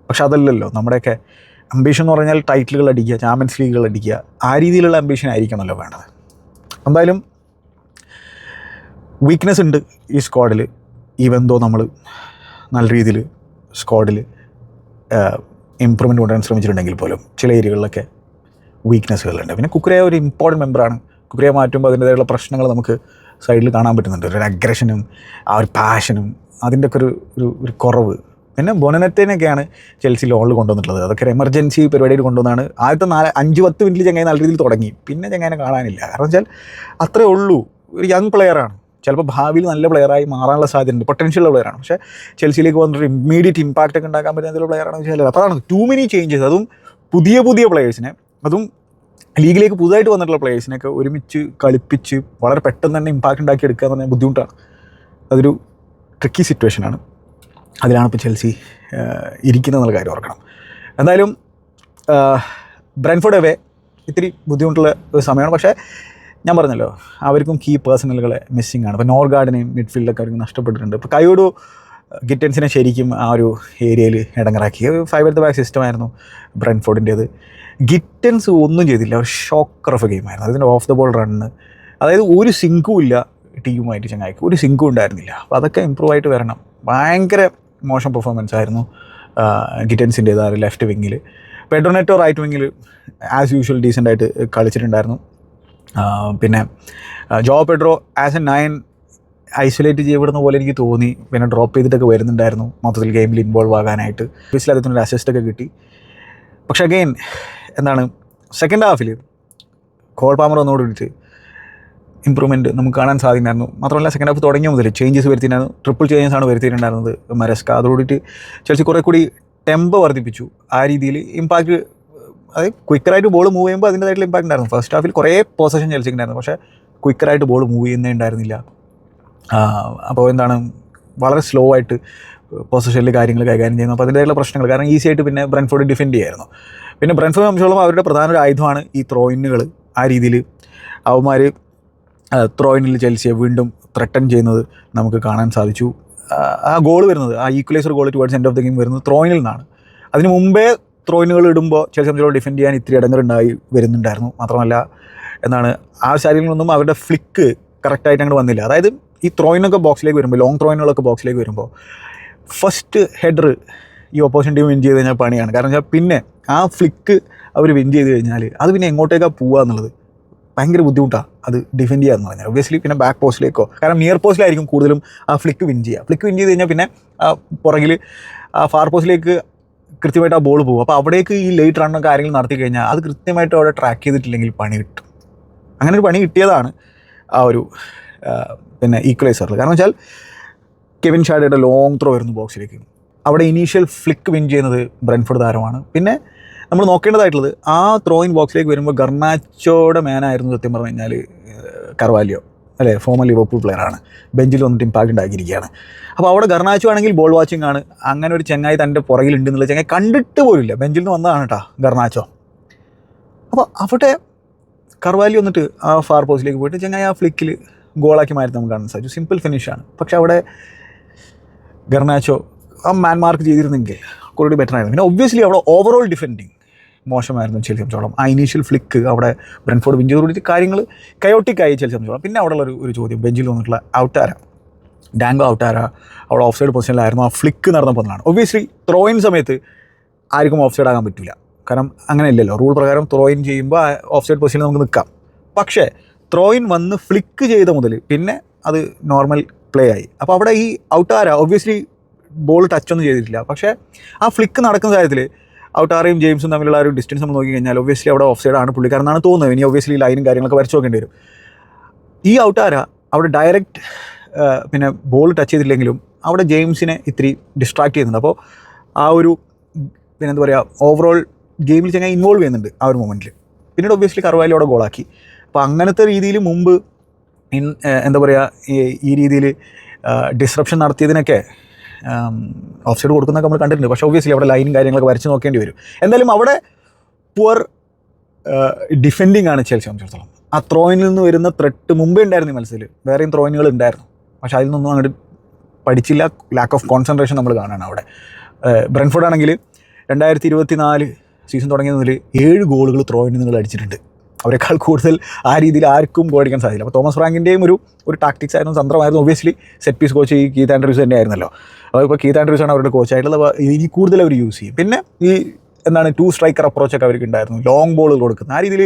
പക്ഷെ അതല്ലല്ലോ നമ്മുടെയൊക്കെ അംബീഷൻ എന്ന് പറഞ്ഞാൽ ടൈറ്റിലുകൾ അടിക്കുക ചാമ്പ്യൻസ് ലീഗുകൾ അടിക്കുക ആ രീതിയിലുള്ള അംബീഷൻ ആയിരിക്കണമല്ലോ വേണ്ടത്. എന്തായാലും വീക്ക്നെസ് ഉണ്ട് ഈ സ്ക്വാഡിൽ ഈവൻ ദോ നമ്മൾ നല്ല രീതിയിൽ സ്ക്വാഡിൽ ഇമ്പ്രൂവ്മെന്റ് കൊണ്ടുവരാൻ ശ്രമിച്ചിട്ടുണ്ടെങ്കിൽ പോലും ചില ഏരിയകളിലൊക്കെ വീക്ക്നെസ്സുകളുണ്ട് പിന്നെ കുക്കുരയെ ഒരു ഇമ്പോർട്ടന്റ് മെമ്പറാണ് കുക്കുരയെ മാറ്റുമ്പോൾ അതിന്റേതായുള്ള പ്രശ്നങ്ങൾ നമുക്ക് സൈഡിൽ കാണാൻ പറ്റുന്നുണ്ട്. ഒരു അഗ്രഷനും ആ ഒരു പാഷനും അതിന്റെയൊക്കെ ഒരു ഒരു ഒരു കുറവ്. പിന്നെ ബൊനനത്തേനൊക്കെയാണ് ചെൽസി ലോണിൽ കൊണ്ടുവന്നിട്ടുള്ളത്. അതൊക്കെ ഒരു എമർജൻസി പരിപാടിയിൽ കൊണ്ടുവന്നാണ്. ആദ്യത്തെ നാല് അഞ്ച് പത്ത് മിനിറ്റിൽ ചങ്ങായി നല്ല രീതിയിൽ തുടങ്ങി. പിന്നെ ചങ്ങായിനെ കാണാനില്ല. കാരണം വെച്ചാൽ അത്രേ ഉള്ളൂ. ഒരു യങ് പ്ലെയറാണ് ചിലപ്പോൾ ഭാവിയിൽ നല്ല പ്ലെയറായി മാറാനുള്ള സാധ്യതയുണ്ട്. പൊട്ടൻഷ്യലുള്ള പ്ലെയറാണ് പക്ഷേ ചെൽസിയിലേക്ക് വന്നിട്ട് ഇമ്മീഡിയറ്റ് ഇമ്പാക്റ്റ് ഒക്കെ ഉണ്ടാക്കാൻ പറ്റുന്ന പ്ലെയറാണ് വെച്ചാൽ അപ്പോൾ അതാണ് ടു മെനി ചേഞ്ചസ് അതും പുതിയ പുതിയ പ്ലെയേഴ്സിനെ അതും ലീഗിലേക്ക് പുതുതായിട്ട് വന്നിട്ടുള്ള പ്ലെയേഴ്സിനൊക്കെ ഒരുമിച്ച് കളിപ്പിച്ച് വളരെ പെട്ടെന്ന് തന്നെ ഇമ്പാക്റ്റ് ഉണ്ടാക്കി എടുക്കുക എന്ന് പറഞ്ഞാൽ ബുദ്ധിമുട്ടാണ്. അതൊരു ട്രിക്കി സിറ്റുവേഷനാണ് അതിലാണ് ഇപ്പോൾ ചെൽസി ഇരിക്കുന്നത് എന്നുള്ള കാര്യം ഓർക്കണം. എന്തായാലും ബ്രൻഫോർഡ് അവേ ഇത്തിരി ബുദ്ധിമുട്ടുള്ള ഒരു സമയമാണ്. പക്ഷേ ഞാൻ പറഞ്ഞല്ലോ അവർക്കും കീ പേഴ്സണലുകളെ മിസ്സിംഗ് ആണ്. ഇപ്പോൾ നോർഗാർഡിനെയും മിഡ്ഫീൽഡൊക്കെ അവർക്ക് നഷ്ടപ്പെട്ടിട്ടുണ്ട്. ഇപ്പോൾ കയ്യോടു ഗിറ്റൻസിനെ ശരിക്കും ആ ഒരു ഏരിയയിൽ ഇടങ്ങറാക്കി. ഫൈവ് എത്ത് ബാക്ക് സിസ്റ്റമായിരുന്നു ബ്രൻഫോർഡിന്റേത്. ഗിറ്റൻസ് ഒന്നും ചെയ്തില്ല. ഒരു ഷോക്കർ ഓഫ് ഗെയിമായിരുന്നു അതിന്റെ ഓഫ് ദ ബോൾ റണ്ണ് അതായത് ഒരു സിങ്കും ഇല്ല ടീമുമായിട്ട് ചങ്ങായിക്ക്. ഒരു സിങ്കും ഉണ്ടായിരുന്നില്ല. അപ്പോൾ അതൊക്കെ ഇമ്പ്രൂവ് ആയിട്ട് വരണം. ഭയങ്കര മോശം പെർഫോമൻസ് ആയിരുന്നു ഗിറ്റൻസിന്റേത് ആ ലെഫ്റ്റ് വിങ്ങിൽ പെഡ്രോനെറ്റോ റൈറ്റ് വിങ്ങിൽ ആസ് യൂഷ്വൽ ഡീസന്റ് ആയിട്ട് കളിച്ചിട്ടുണ്ടായിരുന്നു. പിന്നെ Joao Pedro as a nine isolate ചെയ്യപ്പെടുന്ന പോലെ എനിക്ക് തോന്നി. പിന്നെ ഡ്രോപ്പ് ചെയ്തിട്ടൊക്കെ വരുന്നുണ്ടായിരുന്നു. മൊത്തത്തിൽ ഗെയിമിൽ ഇൻവോൾവ് ആകാനായിട്ട്. ബേസിൽ അദ്ദേഹത്തിന് ഒരു അസിസ്റ്റൊക്കെ കിട്ടി. പക്ഷേ അഗെയിൻ എന്താണ് സെക്കൻഡ് ഹാഫിൽ കോൾ പാമർ ഒന്നുകൂടിയിട്ട് ഇമ്പ്രൂവ്മെന്റ് നമുക്ക് കാണാൻ സാധിക്കുന്നുണ്ടായിരുന്നു. മാത്രമല്ല സെക്കൻഡ് ഹാഫ് തുടങ്ങിയ മുതൽ ചേഞ്ചസ് വരുത്തിയിട്ടുണ്ടായിരുന്നു. ട്രിപ്പിൾ ചേഞ്ചസ് ആണ് വരുത്തിയിട്ടുണ്ടായിരുന്നത് മരസ്ക. അതോടുകൂടിയിട്ട് ചെൽസി കുറേ കൂടി ടെമ്പ് വർദ്ധിപ്പിച്ചു. ആ രീതിയിൽ ഇമ്പാക്റ്റ് അതായത് ക്വിക്കറായിട്ട് ബോൾ മൂവ് ചെയ്യുമ്പോൾ അതിന്റെതായിട്ടുള്ള ഇമ്പാക്ട് ഉണ്ടായിരുന്നു. ഫസ്റ്റ് ഹാഫിൽ കുറേ പൊസഷൻ ചെൽസിക്ക് ഉണ്ടായിരുന്നു പക്ഷേ ക്വിക്കറായിട്ട് ബോൾ മൂവ് ചെയ്യുന്നേ ഉണ്ടായിരുന്നില്ല. അപ്പോൾ എന്താണ്? വളരെ സ്ലോ ആയിട്ട് പൊസിഷനിൽ കാര്യങ്ങൾ കൈകാര്യം ചെയ്യുന്നു. അപ്പോൾ അതിന്റെതായുള്ള പ്രശ്നങ്ങൾ കാരണം ഈസി ആയിട്ട് പിന്നെ ബ്രൻഫോർഡ് ഡിഫെൻഡ് ചെയ്യായിരുന്നു. പിന്നെ ബ്രൻഫോർഡ് സംബന്ധിച്ചോളം അവരുടെ പ്രധാന ഒരു ആയുധമാണ് ഈ ത്രോയിനുകൾ ആ രീതിയിൽ അവന്മാർ ത്രോയിനിൽ ചെൽസിയെ വീണ്ടും ത്രട്ടൺ ചെയ്യുന്നത് നമുക്ക് കാണാൻ സാധിച്ചു. ആ ഗോൾ വരുന്നത് ആ equaliser goal towards end of the game വരുന്നത് ത്രോയിനിൽ നിന്നാണ്. അതിന് മുമ്പേ ത്രോയിനുകൾ ഇടുമ്പോൾ ചെൽസി സംബന്ധിച്ചോളം ഡിഫെൻഡ് ചെയ്യാൻ ഇത്തിരി ഇടങ്ങളുണ്ടായി വരുന്നുണ്ടായിരുന്നു. മാത്രമല്ല എന്നാണ് ആ ശരീരങ്ങളൊന്നും അവരുടെ ഫ്ലിക്ക് കറക്റ്റായിട്ട് അങ്ങോട്ട് വന്നില്ല. അതായത് ഈ ത്രോയിനൊക്കെ ബോക്സിലേക്ക് വരുമ്പോൾ ലോങ് ത്രോയിനുകളൊക്കെ ബോക്സിലേക്ക് വരുമ്പോൾ ഫസ്റ്റ് ഹെഡർ ഈ ഓപ്പോസിഷൻ ടീം വിൻ ചെയ്ത് കഴിഞ്ഞാൽ പണിയാണ്. കാരണം വെച്ചാൽ പിന്നെ ആ ഫ്ലിക്ക് അവർ വിൻ ചെയ്ത് കഴിഞ്ഞാൽ അത് പിന്നെ എങ്ങോട്ടേക്കാണ് പോവുക എന്നുള്ളത് ഭയങ്കര ബുദ്ധിമുട്ടാണ് അത് ഡിഫെൻഡ് ചെയ്യുക എന്ന് പറഞ്ഞാൽ. ഒബ്വിയസ്ലി പിന്നെ ബാക്ക് പോസ്റ്റിലേക്കോ കാരണം നിയർ പോസ്റ്റിലായിരിക്കും കൂടുതലും ആ ഫ്ലിക്ക് വിൻ ചെയ്യുക. ഫ്ലിക്ക് വിൻ ചെയ്ത് കഴിഞ്ഞാൽ പിന്നെ പുറകിൽ ആ ഫാർ പോസ്റ്റിലേക്ക് കൃത്യമായിട്ട് ആ ബോൾ പോകും. അപ്പോൾ അവിടേക്ക് ഈ ലേറ്റ് റണ്ണും കാര്യങ്ങൾ നടത്തി കഴിഞ്ഞാൽ അത് കൃത്യമായിട്ട് അവിടെ ട്രാക്ക് ചെയ്തിട്ടില്ലെങ്കിൽ പണി കിട്ടും. അങ്ങനെ ഒരു പണി കിട്ടിയതാണ് ആ ഒരു പിന്നെ ഈക്വലൈസറിൽ കാരണം വെച്ചാൽ കെവിൻ ഷാഡയുടെ ലോങ് ത്രോ വരുന്നു ബോക്സിലേക്ക് അവിടെ ഇനീഷ്യൽ ഫ്ലിക്ക് വിൻ ചെയ്യുന്നത് ബ്രൻഫോർഡ് താരമാണ്. പിന്നെ നമ്മൾ നോക്കേണ്ടതായിട്ടുള്ളത് ആ ത്രോയിൻ ബോക്സിലേക്ക് വരുമ്പോൾ ഗർണാച്ചോയുടെ മേനായിരുന്നു സത്യം പറഞ്ഞു കഴിഞ്ഞാൽ കർവാലിയോ. അല്ലേ? ഫോമർ ലിവർപൂൾ പ്ലെയറാണ് ബെഞ്ചിൽ വന്നിട്ട് ഇമ്പാക്റ്റ് ഉണ്ടാക്കിയിരിക്കുകയാണ്. അപ്പോൾ അവിടെ ഗർണാച്ചു ആണെങ്കിൽ ബോൾ വാച്ചിങ് ആണ്. അങ്ങനെ ഒരു ചെങ്ങായി തന്റെ പുറകിലുണ്ട് എന്നുള്ള ചെങ്ങായി കണ്ടിട്ട് പോലില്ല ബെഞ്ചിൽ നിന്ന് വന്നതാണ് കേട്ടോ ഗർണാച്ചോ. അപ്പോൾ അവിടെ കർവാലി വന്നിട്ട് ആ ഫാർ പോസ്റ്റിലേക്ക് പോയിട്ട് ചെങ്ങായി ആ ഫ്ലിക്കിൽ ഗോളാക്കി മാറ്റി നമുക്ക് കാണാൻ സാധിച്ചു. സിമ്പിൾ ഫിനിഷാണ് പക്ഷെ അവിടെ ഗർണാച്ചോ ആ മാൻ മാർക്ക് ചെയ്തിരുന്നെങ്കിൽ കുറേ ബെറ്റർ ആയിരുന്നു. പിന്നെ ഒബ്വിയസ്ലി അവിടെ ഓവറോൾ ഡിഫെൻഡിങ് മോശമായിരുന്നു ചെൽസി സംബന്ധിച്ചോളം ആ ഇനീഷ്യൽ ഫ്ലിക്ക് അവിടെ ബ്രൻഫോർഡ് വിൻ കൂടി കാര്യങ്ങൾ കയോട്ടിക്കായി ചെൽസി സംബന്ധിച്ചോളം പിന്നെ അവിടെ ഒരു ഒരു ചോദ്യം ബെഞ്ചിൽ വന്നിട്ടുള്ള ഔട്ടാര? ഡാങ്കോ ഔട്ടാര? അവിടെ ഓഫ് സൈഡ് പൊസിഷനിലായിരുന്നു ആ ഫ്ലിക്ക് നടന്നപ്പോഴാണ് ഒബ്വിയസ്ലി ത്രോയിൻ സമയത്ത് ആർക്കും ഓഫ് സൈഡ് ആകാൻ പറ്റില്ല കാരണം അങ്ങനെ ഇല്ലല്ലോ. റൂൾ പ്രകാരം ത്രോയിൻ ചെയ്യുമ്പോൾ ഓഫ് സൈഡ് പൊസിഷനിൽ നമുക്ക് നിൽക്കാം. പക്ഷേ ത്രോയിൻ വന്ന് ഫ്ലിക്ക് ചെയ്ത മുതൽ പിന്നെ അത് നോർമൽ പ്ലേ ആയി. അപ്പോൾ അവിടെ ഈ ഔട്ടാര? ഒബ്വിയസ്ലി ബോൾ ടച്ച് ഒന്നും ചെയ്തിട്ടില്ല. പക്ഷേ ആ ഫ്ലിക്ക് നടക്കുന്ന കാര്യത്തിൽ ഔട്ടാറയും ജെയിംസും തമ്മിലുള്ള ഒരു ഡിസ്റ്റൻസ് നമ്മൾ നോക്കി കഴിഞ്ഞാൽ ഒബ്വിയസ്ലി അവിടെ ഓഫ് സൈഡാണ് പുള്ളിക്കാരനാണ് തോന്നുന്നത്. ഇനി ഒബ്വിയസ്ലി ലൈനും കാര്യങ്ങളൊക്കെ വരച്ച് നോക്കേണ്ടി വരും. ഈ ഔട്ടാര അവിടെ ഡയറക്റ്റ് പിന്നെ ബോൾ ടച്ച് ചെയ്തില്ലെങ്കിലും അവിടെ ജെയിംസിനെ ഇത്തിരി ഡിസ്ട്രാക്ട് ചെയ്യുന്നുണ്ട്. അപ്പോൾ ആ ഒരു പിന്നെ എന്താ പറയുക ഓവറോൾ ഗെയിമിൽ ചങ്ങായി ഇൻവോൾവ് ചെയ്യുന്നുണ്ട് ആ ഒരു മൊമെന്റിൽ പിന്നീട് ഒബ്വിയസ്ലി കർവാലി അവിടെ ഗോളാക്കി അപ്പോൾ അങ്ങനത്തെ രീതിയിൽ മുമ്പ് എന്താ പറയുക ഈ രീതിയിൽ ഡിസ്റപ്ഷൻ നടത്തിയതിനൊക്കെ ഓഫ് സൈഡ് കൊടുക്കുന്നൊക്കെ നമ്മൾ കണ്ടിട്ടുണ്ട്. പക്ഷേ ഒബ്വിയസ്ലി അവിടെ ലൈനും കാര്യങ്ങളൊക്കെ വരച്ച് നോക്കേണ്ടി വരും. എന്തായാലും അവിടെ പുവർ ഡിഫെൻഡിങ് ആണ് ചെൽസി സംബന്ധിച്ചിടത്തോളം. ആ ത്രോയിനിൽ നിന്ന് വരുന്ന ത്രെട്ട് മുമ്പേ ഉണ്ടായിരുന്നു മത്സരത്തിൽ വേറെയും ത്രോയിനുകൾ ഉണ്ടായിരുന്നു. പക്ഷേ അതിൽ നിന്നൊന്നും അങ്ങോട്ട് പഠിച്ചില്ല. ലാക്ക് ഓഫ് കോൺസെൻട്രേഷൻ നമ്മൾ കാണുകയാണ് അവിടെ. ബ്രൻഫോർഡ് ആണെങ്കിൽ രണ്ടായിരത്തി ഇരുപത്തി നാല് സീസൺ തുടങ്ങിയതിൽ ഏഴ് ഗോളുകൾ ത്രോയിൻ നിങ്ങൾ അടിച്ചിട്ടുണ്ട്. അവരെക്കാൾ കൂടുതൽ ആ രീതിയിൽ ആർക്കും ഗോൾ അടിക്കാൻ സാധിക്കില്ല. അപ്പോൾ തോമസ് ഫ്രാങ്കിന്റെയും ഒരു ഒരു ടാക്ടിക്സ് ആയിരുന്നു തന്ത്രമായിരുന്നു. ഒബ്വിയസ്ലി സെറ്റ് പീസ് കോച്ച് ഈ കീത്ത് ആൻഡ്രൂസ് തന്നെ ആയിരുന്നല്ലോ അപ്പോൾ ഇപ്പോൾ കീത്ത് ആൻഡ്രൂസ് ആണ് അവരുടെ കോച്ചായിട്ടുള്ളത് അപ്പോൾ ഇനി കൂടുതൽ അവർ യൂസ് ചെയ്യും. പിന്നെ ഈ എന്താണ് ടു സ്ട്രൈക്കർ അപ്രോച്ചൊക്കെ അവർക്ക് ഉണ്ടായിരുന്നു. ലോങ് ബോൾ കൊടുക്കുന്ന ആ രീതിയിൽ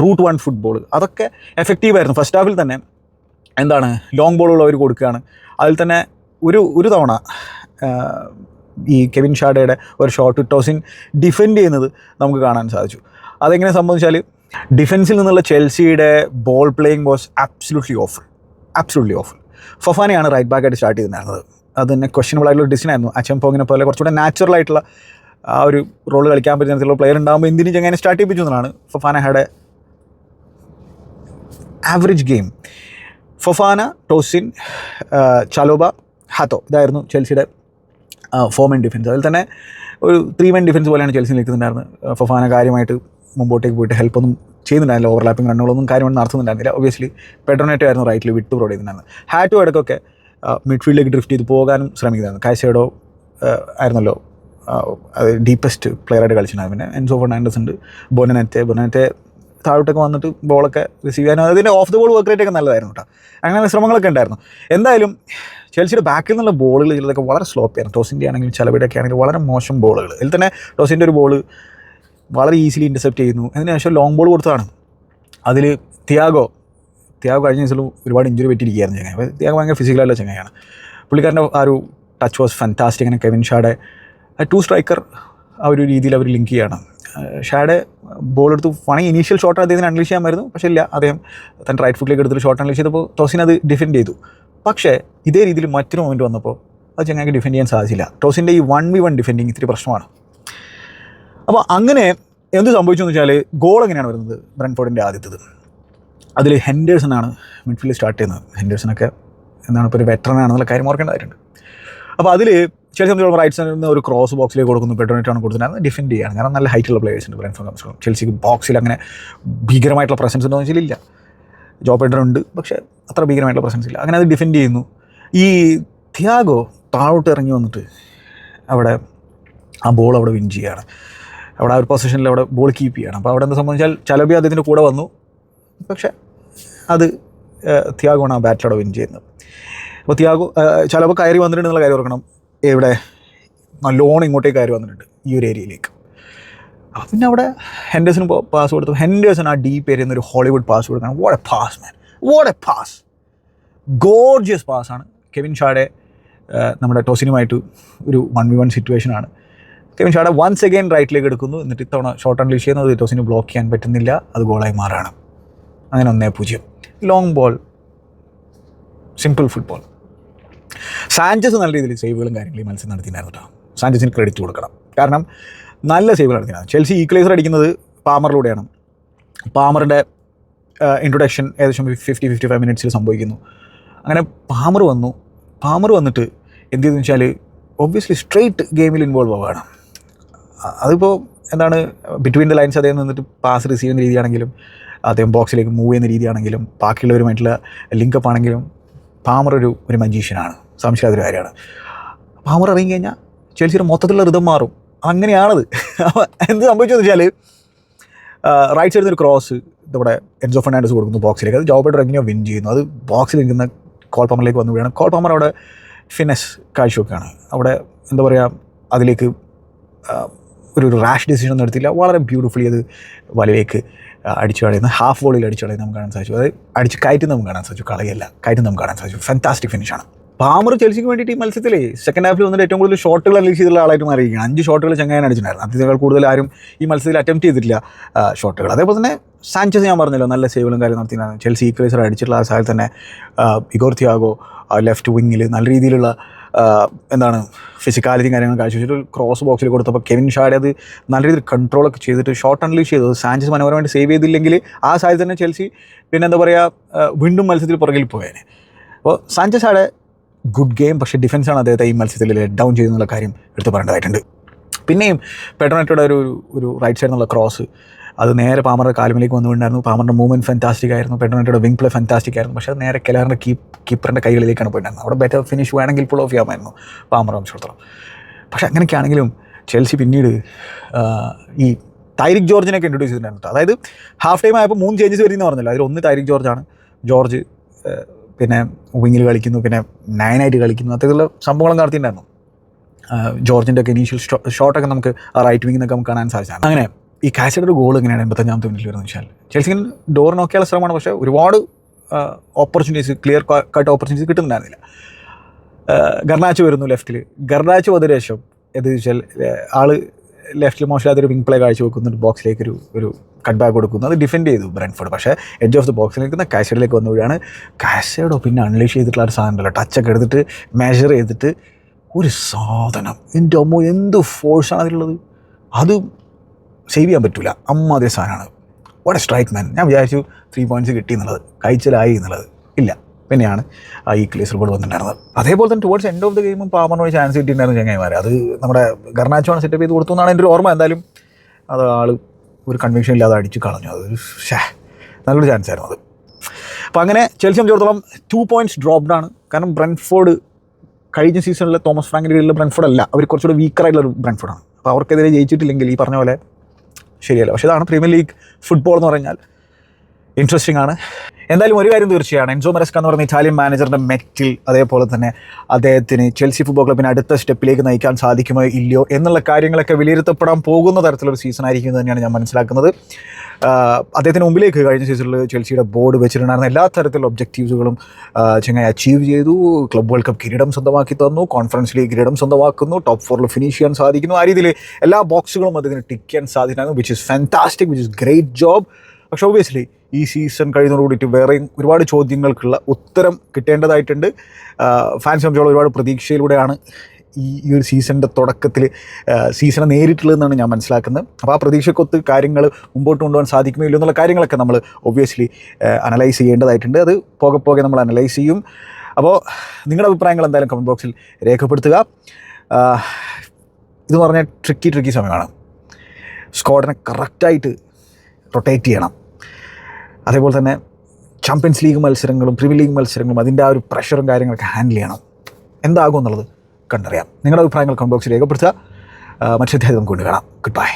റൂട്ട് വൺ ഫുട്ബോൾ അതൊക്കെ എഫക്റ്റീവായിരുന്നു ഫസ്റ്റ് ഹാഫിൽ തന്നെ എന്താണ് ലോങ് ബോളുകൾ അവർ കൊടുക്കുകയാണ്. അതിൽ തന്നെ ഒരു ഒരു തവണ ഈ കെവിൻ ഷാഡയുടെ ഒരു ഷോട്ട് ടോസിൻ ഡിഫെൻഡ് ചെയ്യുന്നത് നമുക്ക് കാണാൻ സാധിച്ചു. അതെങ്ങനെ സംബന്ധിച്ചാൽ ഡിഫൻസിൽ നിന്നുള്ള ചെൽസിയുടെ ball playing was absolutely awful absolutely awful ഫഫാനെയാണ് right back ആയിട്ട് സ്റ്റാർട്ട് ചെയ്തിട്ടുണ്ടായിരുന്നത്. അത് തന്നെ ക്വസ്റ്റനബിൾ ആയിട്ടുള്ള ഡിസിഷൻ ആയിരുന്നു. അച്ചംപോങ്ങിനെ പോലെ കുറച്ചുകൂടെ നാച്ചുറൽ ആയിട്ടുള്ള ആ ഒരു റോൾ കളിക്കാൻ പറ്റുന്ന തരത്തിലുള്ള പ്ലെയർ ഉണ്ടാകുമ്പോൾ എന്തിനും ചെങ്ങനെ സ്റ്റാർട്ട് ചെയ്യിപ്പിച്ചു എന്നാണ് Fofana had average game Fofana Tosin Chalobah Hato ഇതായിരുന്നു ചെൽസിയുടെ ഫോർ മെൻ ഡിഫൻസ് അതിൽ തന്നെ ഒരു ത്രീ മെൻ ഡിഫൻസ് പോലെയാണ് ചെൽസി നിൽക്കുന്നുണ്ടായിരുന്നത്. ഫൊഫാന കാര്യമായിട്ട് മുമ്പോട്ടേക്ക് പോയിട്ട് ഹെൽപ്പൊന്നും ചെയ്യുന്നുണ്ടായിരുന്നില്ല ഓവർലാപ്പിംഗ് റണ്ണുകളൊന്നും കാര്യമൊന്നും നടത്തുന്നുണ്ടായിരുന്നില്ല. ഒബിയസ്ലി പെട്രോനേറ്റോ ആയിരുന്നു റൈറ്റിൽ വിട്ട് പ്രൊവൈഡ് ചെയ്യുന്നുണ്ടായിരുന്നു ഹാറ്റോ ഇടയ്ക്കൊക്കെ മിഡ്ഫീൽഡിലേക്ക് ഡ്രിഫ്റ്റ് ചെയ്ത് പോകാനും ശ്രമിക്കുന്നതായിരുന്നു കായ്സൈഡോ ആയിരുന്നല്ലോ ഡീപ്പസ്റ്റ് പ്ലെയറായിട്ട് കളിച്ചിട്ടുണ്ടായിരുന്നു. പിന്നെ എൻസോ ഫെർണാണ്ടസ് ഉണ്ട് ബൊനനത്തെ ബൊനനെറ്റെ താഴോട്ടൊക്കെ വന്നിട്ട് ബോളൊക്കെ റിസീവ് ചെയ്യാനും അതിന്റെ off the ball work rate ഒക്കെ നല്ലതായിരുന്നു കേട്ടോ അങ്ങനെ ശ്രമങ്ങളൊക്കെ ഉണ്ടായിരുന്നു. എന്തായാലും ചെൽസിയുടെ ബാക്കിൽ നിന്നുള്ള ബോളുകൾ ചിലതൊക്കെ വളരെ സ്ലോപ്പ് ആയിരുന്നു. ടോസിന്റെ ആണെങ്കിലും ചിലവിടെയൊക്കെ ആണെങ്കിലും വളരെ മോശം ബോളുകൾ ഇതിൽ തന്നെ ടോസിന്റെ ഒരു ബോൾ വളരെ ഈസിലി ഇന്റർസെപ്റ്റ് ചെയ്യുന്നു. അതിനുശേഷം ലോങ് ബോൾ കൊടുത്തതാണ്. അതിൽ ത്യാഗോ തിയാഗോ കഴിഞ്ഞ ദിവസം ഒരുപാട് ഇഞ്ചുറി പറ്റിയിരിക്കുകയായിരുന്നു ചങ്ങായി. അപ്പോൾ തിയാഗോ ഭയങ്കര ഫിസിക്കലായിട്ടുള്ള ചങ്ങായാണ് പുള്ളിക്കാരന്റെ ആ ഒരു ടച്ച് വാസ് ഫാന്റാസ്റ്റിക് അങ്ങനെ കെവിൻ ഷാഡെ ആ ടു സ്ട്രൈക്കർ ആ ഒരു രീതിയിൽ അവർ ലിങ്ക് ചെയ്യാണ്. ഷാഡെ ബോൾ എടുത്ത് വേണമെങ്കിൽ ഇനീഷ്യൽ ഷോട്ട് അദ്ദേഹത്തിന് അൺലീഷ് ചെയ്യാമായിരുന്നു. പക്ഷേ ഇല്ല അദ്ദേഹം തന്റെ റൈറ്റ് ഫുട്ടിലേക്ക് എടുത്തിട്ട് ഷോട്ട് അൺലീഷ് ചെയ്തപ്പോൾ ടോസിൻ അത് ഡിഫെൻഡ് ചെയ്തു. പക്ഷേ ഇതേ രീതിയിൽ മറ്റൊരു മൊമെന്റ് വന്നപ്പോൾ അത് ചങ്ങായിക്ക് ഡിഫെൻഡ് ചെയ്യാൻ സാധിച്ചില്ല. ടോസിന്റെ ഈ വൺ വി വൺ ഡിഫെൻഡിങ് ഇത്തിരി പ്രശ്നമാണ്. അപ്പോൾ അങ്ങനെ എന്ത് സംഭവിച്ചു എന്ന് വെച്ചാൽ ഗോൾ എങ്ങനെയാണ് വരുന്നത്? ബ്രൻഫോർഡിന്റെ ആദ്യത്തത്. അതിൽ ഹെൻഡേഴ്സൺ ആണ് മിഡ്ഫീൽഡ് സ്റ്റാർട്ട് ചെയ്യുന്നത്. ഹെൻഡേഴ്സണൊക്കെ എന്താണ് ഇപ്പോൾ ഒരു വെറ്ററൻ ആണെന്നുള്ള കാര്യം ഓർക്കേണ്ടതായിട്ടുണ്ട് അപ്പോൾ അതിൽ ചില സമയത്ത് റൈറ്റ് സൈഡിൽ നിന്ന് ഒരു ക്രോസ് ബോക്സിലേക്ക് കൊടുക്കുന്നു. പെട്രോണിറ്റാണ് കൊടുക്കുന്നത്. അത് ഡിഫെൻഡ് ചെയ്യാണ്. കാരണം നല്ല ഹൈറ്റുള്ള പ്ലേയേഴ്സ് ഉണ്ട് ബ്രൻഫോർഡ് സംബന്ധിച്ചോളം ചെൽസിക്ക് ബോക്സിൽ അങ്ങനെ ഭീകരമായിട്ടുള്ള പ്രസൻസ് ഉണ്ടോ എന്ന് വെച്ചാൽ ഇല്ല. ജോബ് പെഡർ ഉണ്ട്. പക്ഷേ അത്ര ഭീകരമായിട്ടുള്ള പ്രസൻസ് ഇല്ല. അങ്ങനെ അത് ഡിഫെൻഡ് ചെയ്യുന്നു. ഈ ത്യാഗോ താഴോട്ട് ഇറങ്ങി വന്നിട്ട് അവിടെ ആ ബോൾ അവിടെ വിൻ ചെയ്യുകയാണ്. അവിടെ ആ ഒരു പൊസിഷനിൽ അവിടെ ബോൾ കീപ്പ് ചെയ്യണം. അപ്പോൾ അവിടെ എന്ന് സംബന്ധിച്ചാൽ ചലബി അദ്ദേഹത്തിന്റെ കൂടെ വന്നു. പക്ഷേ അത് തിയാഗോണ് ആ ബാറ്റിലവിടെ വിൻ ചെയ്യുന്നത്. അപ്പോൾ ത്യാഗോ ചലബ് കയറി വന്നിട്ടുണ്ട് എന്നുള്ള കാര്യം ഓർക്കണം. ഇവിടെ നല്ലോണം ഇങ്ങോട്ടേക്ക് കയറി വന്നിട്ടുണ്ട് ഈ ഒരു ഏരിയയിലേക്ക് അപ്പോൾ പിന്നെ അവിടെ ഹെൻഡേഴ്സിന് പാസ് കൊടുത്തു. ഹെൻഡേഴ്സൺ ആ ഡീപ്പ് ഏരിയ എന്നൊരു ഹോളിവുഡ് പാസ് കൊടുക്കണം. What a pass man what a pass gorgeous പാസ്സാണ് Kevin Schade നമ്മുടെ ടോസിനുമായിട്ട് ഒരു വൺ വി വൺ സിറ്റുവേഷനാണ് കെവിൻ ഷാഡ വൺസ് അഗൈൻ റൈറ്റിലേക്ക് എടുക്കുന്നു. എന്നിട്ട് ഇത്തവണ ഷോർട്ട് അൺലീഷ് ചെയ്യുന്നത് ടോസിന് ബ്ലോക്ക് ചെയ്യാൻ പറ്റുന്നില്ല. അത് ഗോളായി മാറാണ്. അങ്ങനെ ഒന്നേ പൂജ്യം. Long ball simple football Sanchez നല്ല രീതിയിൽ സേവുകളും കാര്യങ്ങളും ഈ മത്സരം നടത്തിയിട്ടുണ്ടായിരുന്നു കേട്ടോ സാഞ്ചസിന് ക്രെഡിറ്റ് കൊടുക്കണം. കാരണം നല്ല സേവുകൾ നടത്തിയിട്ടുണ്ട് ചെൽസി ഈക്വലൈസർ അടിക്കുന്നത് പാമറിലൂടെയാണ്. പാമറിന്റെ ഇൻട്രൊഡക്ഷൻ ഏകദേശം ഫിഫ്റ്റി ഫിഫ്റ്റി ഫൈവ് മിനിറ്റ്സിൽ സംഭവിക്കുന്നു. അങ്ങനെ പാമർ വന്നു. പാമർ വന്നിട്ട് എന്ത് ചെയ്തെന്ന് വെച്ചാൽ ഒബ്വിയസ്ലി സ്ട്രെയിറ്റ് ഗെയിമിൽ ഇൻവോൾവ് ആവുകയാണ്. അതിപ്പോൾ എന്താണ് ബിറ്റ്വീൻ ദ ലൈൻസ് അദ്ദേഹം നിന്നിട്ട് പാസ് റിസീവ് ചെയ്യുന്ന രീതിയാണെങ്കിലും അദ്ദേഹം ബോക്സിലേക്ക് മൂവ് ചെയ്യുന്ന രീതിയാണെങ്കിലും ബാക്കിയുള്ളവരുമായിട്ടുള്ള ലിങ്കപ്പ് ആണെങ്കിലും പാമർ ഒരു ഒരു മജീഷ്യനാണ് സംശയാതൊരു കാര്യമാണ്. പാമർ ഇറങ്ങി കഴിഞ്ഞാൽ ചെൽസിയുടെ മൊത്തത്തിലുള്ള ഋതം മാറും. അങ്ങനെയാണത്. എന്ത് സംഭവിച്ചു എന്ന് വെച്ചാൽ റൈറ്റ് സൈഡിൽ ഒരു ക്രോസ് നമ്മുടെ എൻസോ ഫെർണാണ്ടസ് കൊടുക്കുന്നു ബോക്സിലേക്ക് അത് ജോബേഡ് എങ്ങനെയോ വിൻ ചെയ്യുന്നു. അത് ബോക്സിൽ നിൽക്കുന്ന കോൾ പാമറിലേക്ക് വന്നു വീഴാണ്. കോൾ പാമർ അവിടെ ഫിനസ് കാഴ്ചവെക്കുകയാണ്. അവിടെ എന്താ പറയുക അതിലേക്ക് ഒരു റാഷ് ഡിസിഷൻ ഒന്നും എടുത്തില്ല. വളരെ ബ്യൂട്ടിഫുള്ളി അത് വലയിലേക്ക് അടിച്ചു കളയുന്ന. ഹാഫ് വോളിൽ അടിച്ചു കളയുന്ന നമുക്ക് കാണാൻ സാധിച്ചു. അത് അടിച്ച് കയറ്റി നമുക്ക് കാണാൻ സാധിച്ചു. കളയല്ല കയറ്റി നമുക്ക് കാണാൻ സാധിച്ചു. ഫാന്റാസ്റ്റിക് ഫിനിഷാണ് പാമർ ചെൽസിക്ക് വേണ്ടിയിട്ട് ഈ മത്സരത്തിൽ സെക്കൻഡ് ഹാഫിൽ വന്നിട്ട് ഏറ്റവും കൂടുതൽ ഷോട്ടുകൾ അനലൈസ് ചെയ്തുള്ള ആളായിട്ട് മാറിയിരിക്കുകയാണ്. അഞ്ച് ഷോട്ടുകൾ ചങ്ങാൻ അടിച്ചിട്ടുണ്ടായിരുന്നു. അതിനേക്കാൾ കൂടുതൽ ആരും ഈ മത്സരത്തിൽ അറ്റംപ്റ്റ് ചെയ്തിട്ടില്ല ഷോട്ടുകൾ അതേപോലെ തന്നെ സാഞ്ചസ് ഞാൻ പറഞ്ഞല്ലോ നല്ല സേവുകളും കാര്യം നടത്തിയിട്ടുണ്ടായിരുന്നു ചെൽസി ഈക്വലൈസർ അടിച്ചിട്ടുള്ള ആ സാഹചര്യത്തിൽ തന്നെ ഇഗോർ തിയാഗോ ലെഫ്റ്റ് വിങ്ങിൽ നല്ല രീതിയിലുള്ള എന്താണ് ഫിസിക്കാലിറ്റിയും കാര്യങ്ങളും കാഴ്ചവെച്ചിട്ട് ക്രോസ് ബോക്സിൽ കൊടുത്തപ്പോൾ കെവിൻ ഷാഡ് അത് നല്ല രീതിയിൽ കൺട്രോളൊക്കെ ചെയ്തിട്ട് ഷോർട്ട് അൺലീഷ് ചെയ്തു. സാഞ്ചസ് മനോഹരമായിട്ട് സേവ് ചെയ്തില്ലെങ്കിൽ ആ സാഹചര്യം തന്നെ ചെൽസി പിന്നെ എന്താ പറയുക വീണ്ടും മത്സരത്തിൽ പുറകിൽ പോയേനെ. അപ്പോൾ സാഞ്ചസ് ആടെ ഗുഡ് ഗെയിം പക്ഷേ ഡിഫൻസാണ് അദ്ദേഹത്തെ ഈ മത്സരത്തിൽ ഡൗൺ ചെയ്തെന്നുള്ള കാര്യം എടുത്തു പറയേണ്ടതായിട്ടുണ്ട്. പിന്നെയും പെട്രോനെറ്റയുടെ ഒരു ഒരു റൈറ്റ് സൈഡിൽ നിന്നുള്ള ക്രോസ് അത് നേരെ പാമറുടെ കാലുമിലേക്ക് വന്നു വീണ്ടായിരുന്നു പാമറിന്റെ മൂവ്മെന്റ് ഫാന്റാസ്റ്റിക് ആയിരുന്നു. പെട്രോനെറ്റയുടെ വിങ് പ്ലേ ഫാന്റാസ്റ്റിക് ആയിരുന്നു. പക്ഷേ അത് നേരെ കെലാറിന്റെ കീപ്പ് കീപ്പറിന്റെ കൈകളിലേക്കാണ് പോയിട്ടുണ്ടായിരുന്നത്. അവിടെ ബെറ്റർ ഫിനിഷ് വേണമെങ്കിൽ പുൾ ഓഫ് ചെയ്യാമായിരുന്നു പാമർ സംബന്ധിച്ചിടത്തോളം. പക്ഷേ അങ്ങനെയൊക്കെയാണെങ്കിലും ചെൽസി പിന്നീട് ഈ തൈരിക് ജോർജിനൊക്കെ ഇൻട്രൊഡ്യൂസ് ചെയ്തിട്ടുണ്ടായിരുന്നു അതായത് ഹാഫ് ടൈം ആയപ്പോൾ മൂന്ന് ചേഞ്ചസ് വരുന്നു പറഞ്ഞല്ലോ. അതിൽ ഒന്ന് തൈരിക് ജോർജാണ്. ജോർജ് പിന്നെ വിങ്ങിൽ കളിക്കുന്നു. പിന്നെ നയനായിട്ട് കളിക്കുന്നു. അത്തരത്തിലുള്ള സംഭവങ്ങളും നടത്തിയിട്ടുണ്ടായിരുന്നു. ജോർജിന്റെ ഒക്കെ ഇനീഷ്യൽ ഷോട്ടൊക്കെ നമുക്ക് റൈറ്റ് വിങ്ങിൽ നിന്നൊക്കെ നമുക്ക് കാണാൻ സാധിച്ചാണ് അങ്ങനെ ഈ കാശയുടെ ഗോൾ എങ്ങനെയാണ്? എൺപത്തഞ്ചാമത്തെ മിനിറ്റിൽ വരുന്നത് വെച്ചാൽ. ചെൽസിന് ഡോർ നോക്കിയുള്ള ശ്രമമാണ്. പക്ഷേ ഒരുപാട് ഓപ്പർച്യൂണിറ്റീസ് ക്ലിയർ കട്ട് ഓപ്പർച്യൂണിറ്റീസ് കിട്ടുന്നുണ്ടായിരുന്നില്ല. ഗർണാച്ച് വരുന്നു ലെഫ്റ്റിൽ ഗർണാച്ച് വന്നതിന് ശേഷം എന്ത് വെച്ചാൽ ആൾ ലെഫ്റ്റിൽ മോശമില്ലാത്തൊരു വിങ് പ്ലേ കാഴ്ച വെക്കുന്നുണ്ട്. ബോക്സിലേക്ക് ഒരു ഒരു കട്ട് ബാക്ക് കൊടുക്കുന്നു. അത് ഡിഫെൻഡ് ചെയ്തു ബ്രൻഫോർഡ് പക്ഷേ എഡ്ജ് ഓഫ് ദി ബോക്സിൽ നിൽക്കുന്ന കാശഡിലേക്ക് വഴിയാണ് കാശഡോ പിന്നെ അൺലീഷ് ചെയ്തിട്ടുള്ള ഒരു സാധനം ഉണ്ടല്ലോ ടച്ചൊക്കെ എടുത്തിട്ട് മെഷർ ചെയ്തിട്ട് ഒരു സാധനം. എന്റെ അമ്മോ എന്ത് ഫോഴ്സാണ് അതിലുള്ളത്? അത് സേവ് ചെയ്യാൻ പറ്റില്ല അമ്മാതിരി സാധനമാണ്. വാട്ട് എ സ്ട്രൈക്ക് മാൻ ഞാൻ വിചാരിച്ചു ത്രീ പോയിന്റ്സ് കിട്ടി എന്നുള്ളത് കഴിച്ചിലായി എന്നുള്ളത്. ഇല്ല. പിന്നെയാണ് ആ ഈ ക്ലീസ് റിപ്പോർട്ട് വന്നിട്ടുണ്ടായിരുന്നത്. അതേപോലെ തന്നെ ടുവേർഡ്സ് എൻഡ് ഓഫ് ദ ഗെയിമും പാമറിന് ഒരു ചാൻസ് കിട്ടിയിട്ടുണ്ടായിരുന്നു ചങ്ങായിമാരെ. അത് നമ്മുടെ ഗർണാച്ചോണ് സെറ്റപ്പ് ചെയ്ത് കൊടുത്തു എന്നാണ് എന്റെ ഒരു ഓർമ്മ. എന്തായാലും അത് ആൾ ഒരു കൺവിക്ഷൻ ഇല്ലാതെ അടിച്ച് കളഞ്ഞു. അതൊരു ഷേ നല്ലൊരു ചാൻസ് ആയിരുന്നു അത്. അപ്പോൾ അങ്ങനെ ചെൽസി സംബന്ധിച്ചിടത്തോളം ടു പോയിന്റ്സ് ഡ്രോപ്ഡ് ആണ്. കാരണം ബ്രൻഫോർഡ് കഴിഞ്ഞ സീസണിലെ തോമസ് ഫ്രാങ്കിന്റെ കീഴിലുള്ള ബ്രൻഫോർഡ് അല്ല. അവർ കുറച്ചുകൂടെ വീക്കറായിട്ടുള്ള ഒരു ബ്രൻഫോർഡാണ് അപ്പോൾ അവർക്കെതിരെ ജയിച്ചിട്ടില്ലെങ്കിൽ ഈ പറഞ്ഞ പോലെ ശരിയല്ല. പക്ഷേ ഇതാണ് പ്രീമിയർ ലീഗ് ഫുട്ബോൾ എന്ന് പറഞ്ഞാൽ. ഇൻട്രസ്റ്റിംഗ് ആണ്. എന്തായാലും ഒരു കാര്യം തീർച്ചയാണ്. എൻസോ മെറസ്ക എന്ന് പറഞ്ഞ ഇറ്റാലിയൻ മാനേജറിന്റെ മെറ്റിൽ അതേപോലെ തന്നെ അദ്ദേഹത്തിന് ചെൽസി ഫുട്ബോൾ ക്ലബിനെ അടുത്ത സ്റ്റെപ്പിലേക്ക് നയിക്കാൻ സാധിക്കുമോ ഇല്ലയോ എന്നുള്ള കാര്യങ്ങളൊക്കെ വിലയിരുത്തപ്പെടാൻ പോകുന്ന തരത്തിലൊരു സീസൺ ആയിരിക്കും തന്നെയാണ് ഞാൻ മനസ്സിലാക്കുന്നത്. അദ്ദേഹത്തിന് മുമ്പിലേക്ക് കഴിഞ്ഞ സീസണിൽ ചെൽസിയുടെ ബോർഡ് വെച്ചിട്ടുണ്ടായിരുന്ന എല്ലാ തരത്തിലുള്ള ഒബ്ജക്റ്റീവ്സുകളും ചെങ്ങായി അച്ചീവ് ചെയ്തു. ക്ലബ് വേൾഡ് കപ്പ് കിരീടം സ്വന്തമാക്കി തന്നു. കോൺഫറൻസ് ലീഗ് കിരീടം സ്വന്തമാക്കുന്നു. ടോപ്പ് ഫോറിൽ ഫിനിഷ് ചെയ്യാൻ സാധിക്കുന്നു. ആ രീതിയിൽ എല്ലാ ബോക്സുകളും അദ്ദേഹത്തിന് ടിക്ക് ചെയ്യാൻ സാധിക്കുന്നു which is fantastic which is great job പക്ഷേ ഒബിയസ്ലി ഈ സീസൺ കഴിയുന്നതോടുകൂടിയിട്ട് വേറെയും ഒരുപാട് ചോദ്യങ്ങൾക്കുള്ള ഉത്തരം കിട്ടേണ്ടതായിട്ടുണ്ട്. ഫാൻസ് സംബന്ധിച്ചോളം ഒരുപാട് പ്രതീക്ഷയിലൂടെയാണ് ഈ ഈ ഒരു സീസണിന്റെ തുടക്കത്തിൽ സീസണെ നേരിട്ടുള്ളതെന്നാണ് ഞാൻ മനസ്സിലാക്കുന്നത്. അപ്പോൾ ആ പ്രതീക്ഷക്കൊത്ത് കാര്യങ്ങൾ മുമ്പോട്ട് കൊണ്ടുപോകാൻ സാധിക്കുമോ ഇല്ലയോ എന്നുള്ള കാര്യങ്ങളൊക്കെ നമ്മൾ ഒബ്വിയസ്ലി അനലൈസ് ചെയ്യേണ്ടതായിട്ടുണ്ട്. അത് പോകെ പോകെ നമ്മൾ അനലൈസ് ചെയ്യും. അപ്പോൾ നിങ്ങളുടെ അഭിപ്രായങ്ങൾ എന്തായാലും കമന്റ് ബോക്സിൽ രേഖപ്പെടുത്തുക. ഇത് പറഞ്ഞാൽ ട്രിക്കി ട്രിക്കി സമയമാണ്. സ്ക്വാഡിനെ കറക്റ്റായിട്ട് റൊട്ടേറ്റ് ചെയ്യണം. അതേപോലെ തന്നെ ചാമ്പ്യൻസ് ലീഗ് മത്സരങ്ങളും പ്രീമിയർ ലീഗ് മത്സരങ്ങളും അതിന്റെ ആ ഒരു പ്രഷറും കാര്യങ്ങളൊക്കെ ഹാൻഡിൽ ചെയ്യണം. എന്താകും എന്നുള്ളത് കണ്ടറിയാം. നിങ്ങളുടെ അഭിപ്രായങ്ങൾ കമന്റ് ബോക്സിൽ രേഖപ്പെടുത്തുക. മറ്റൊരു നമുക്ക് കൊണ്ട് കാണാം. Good bye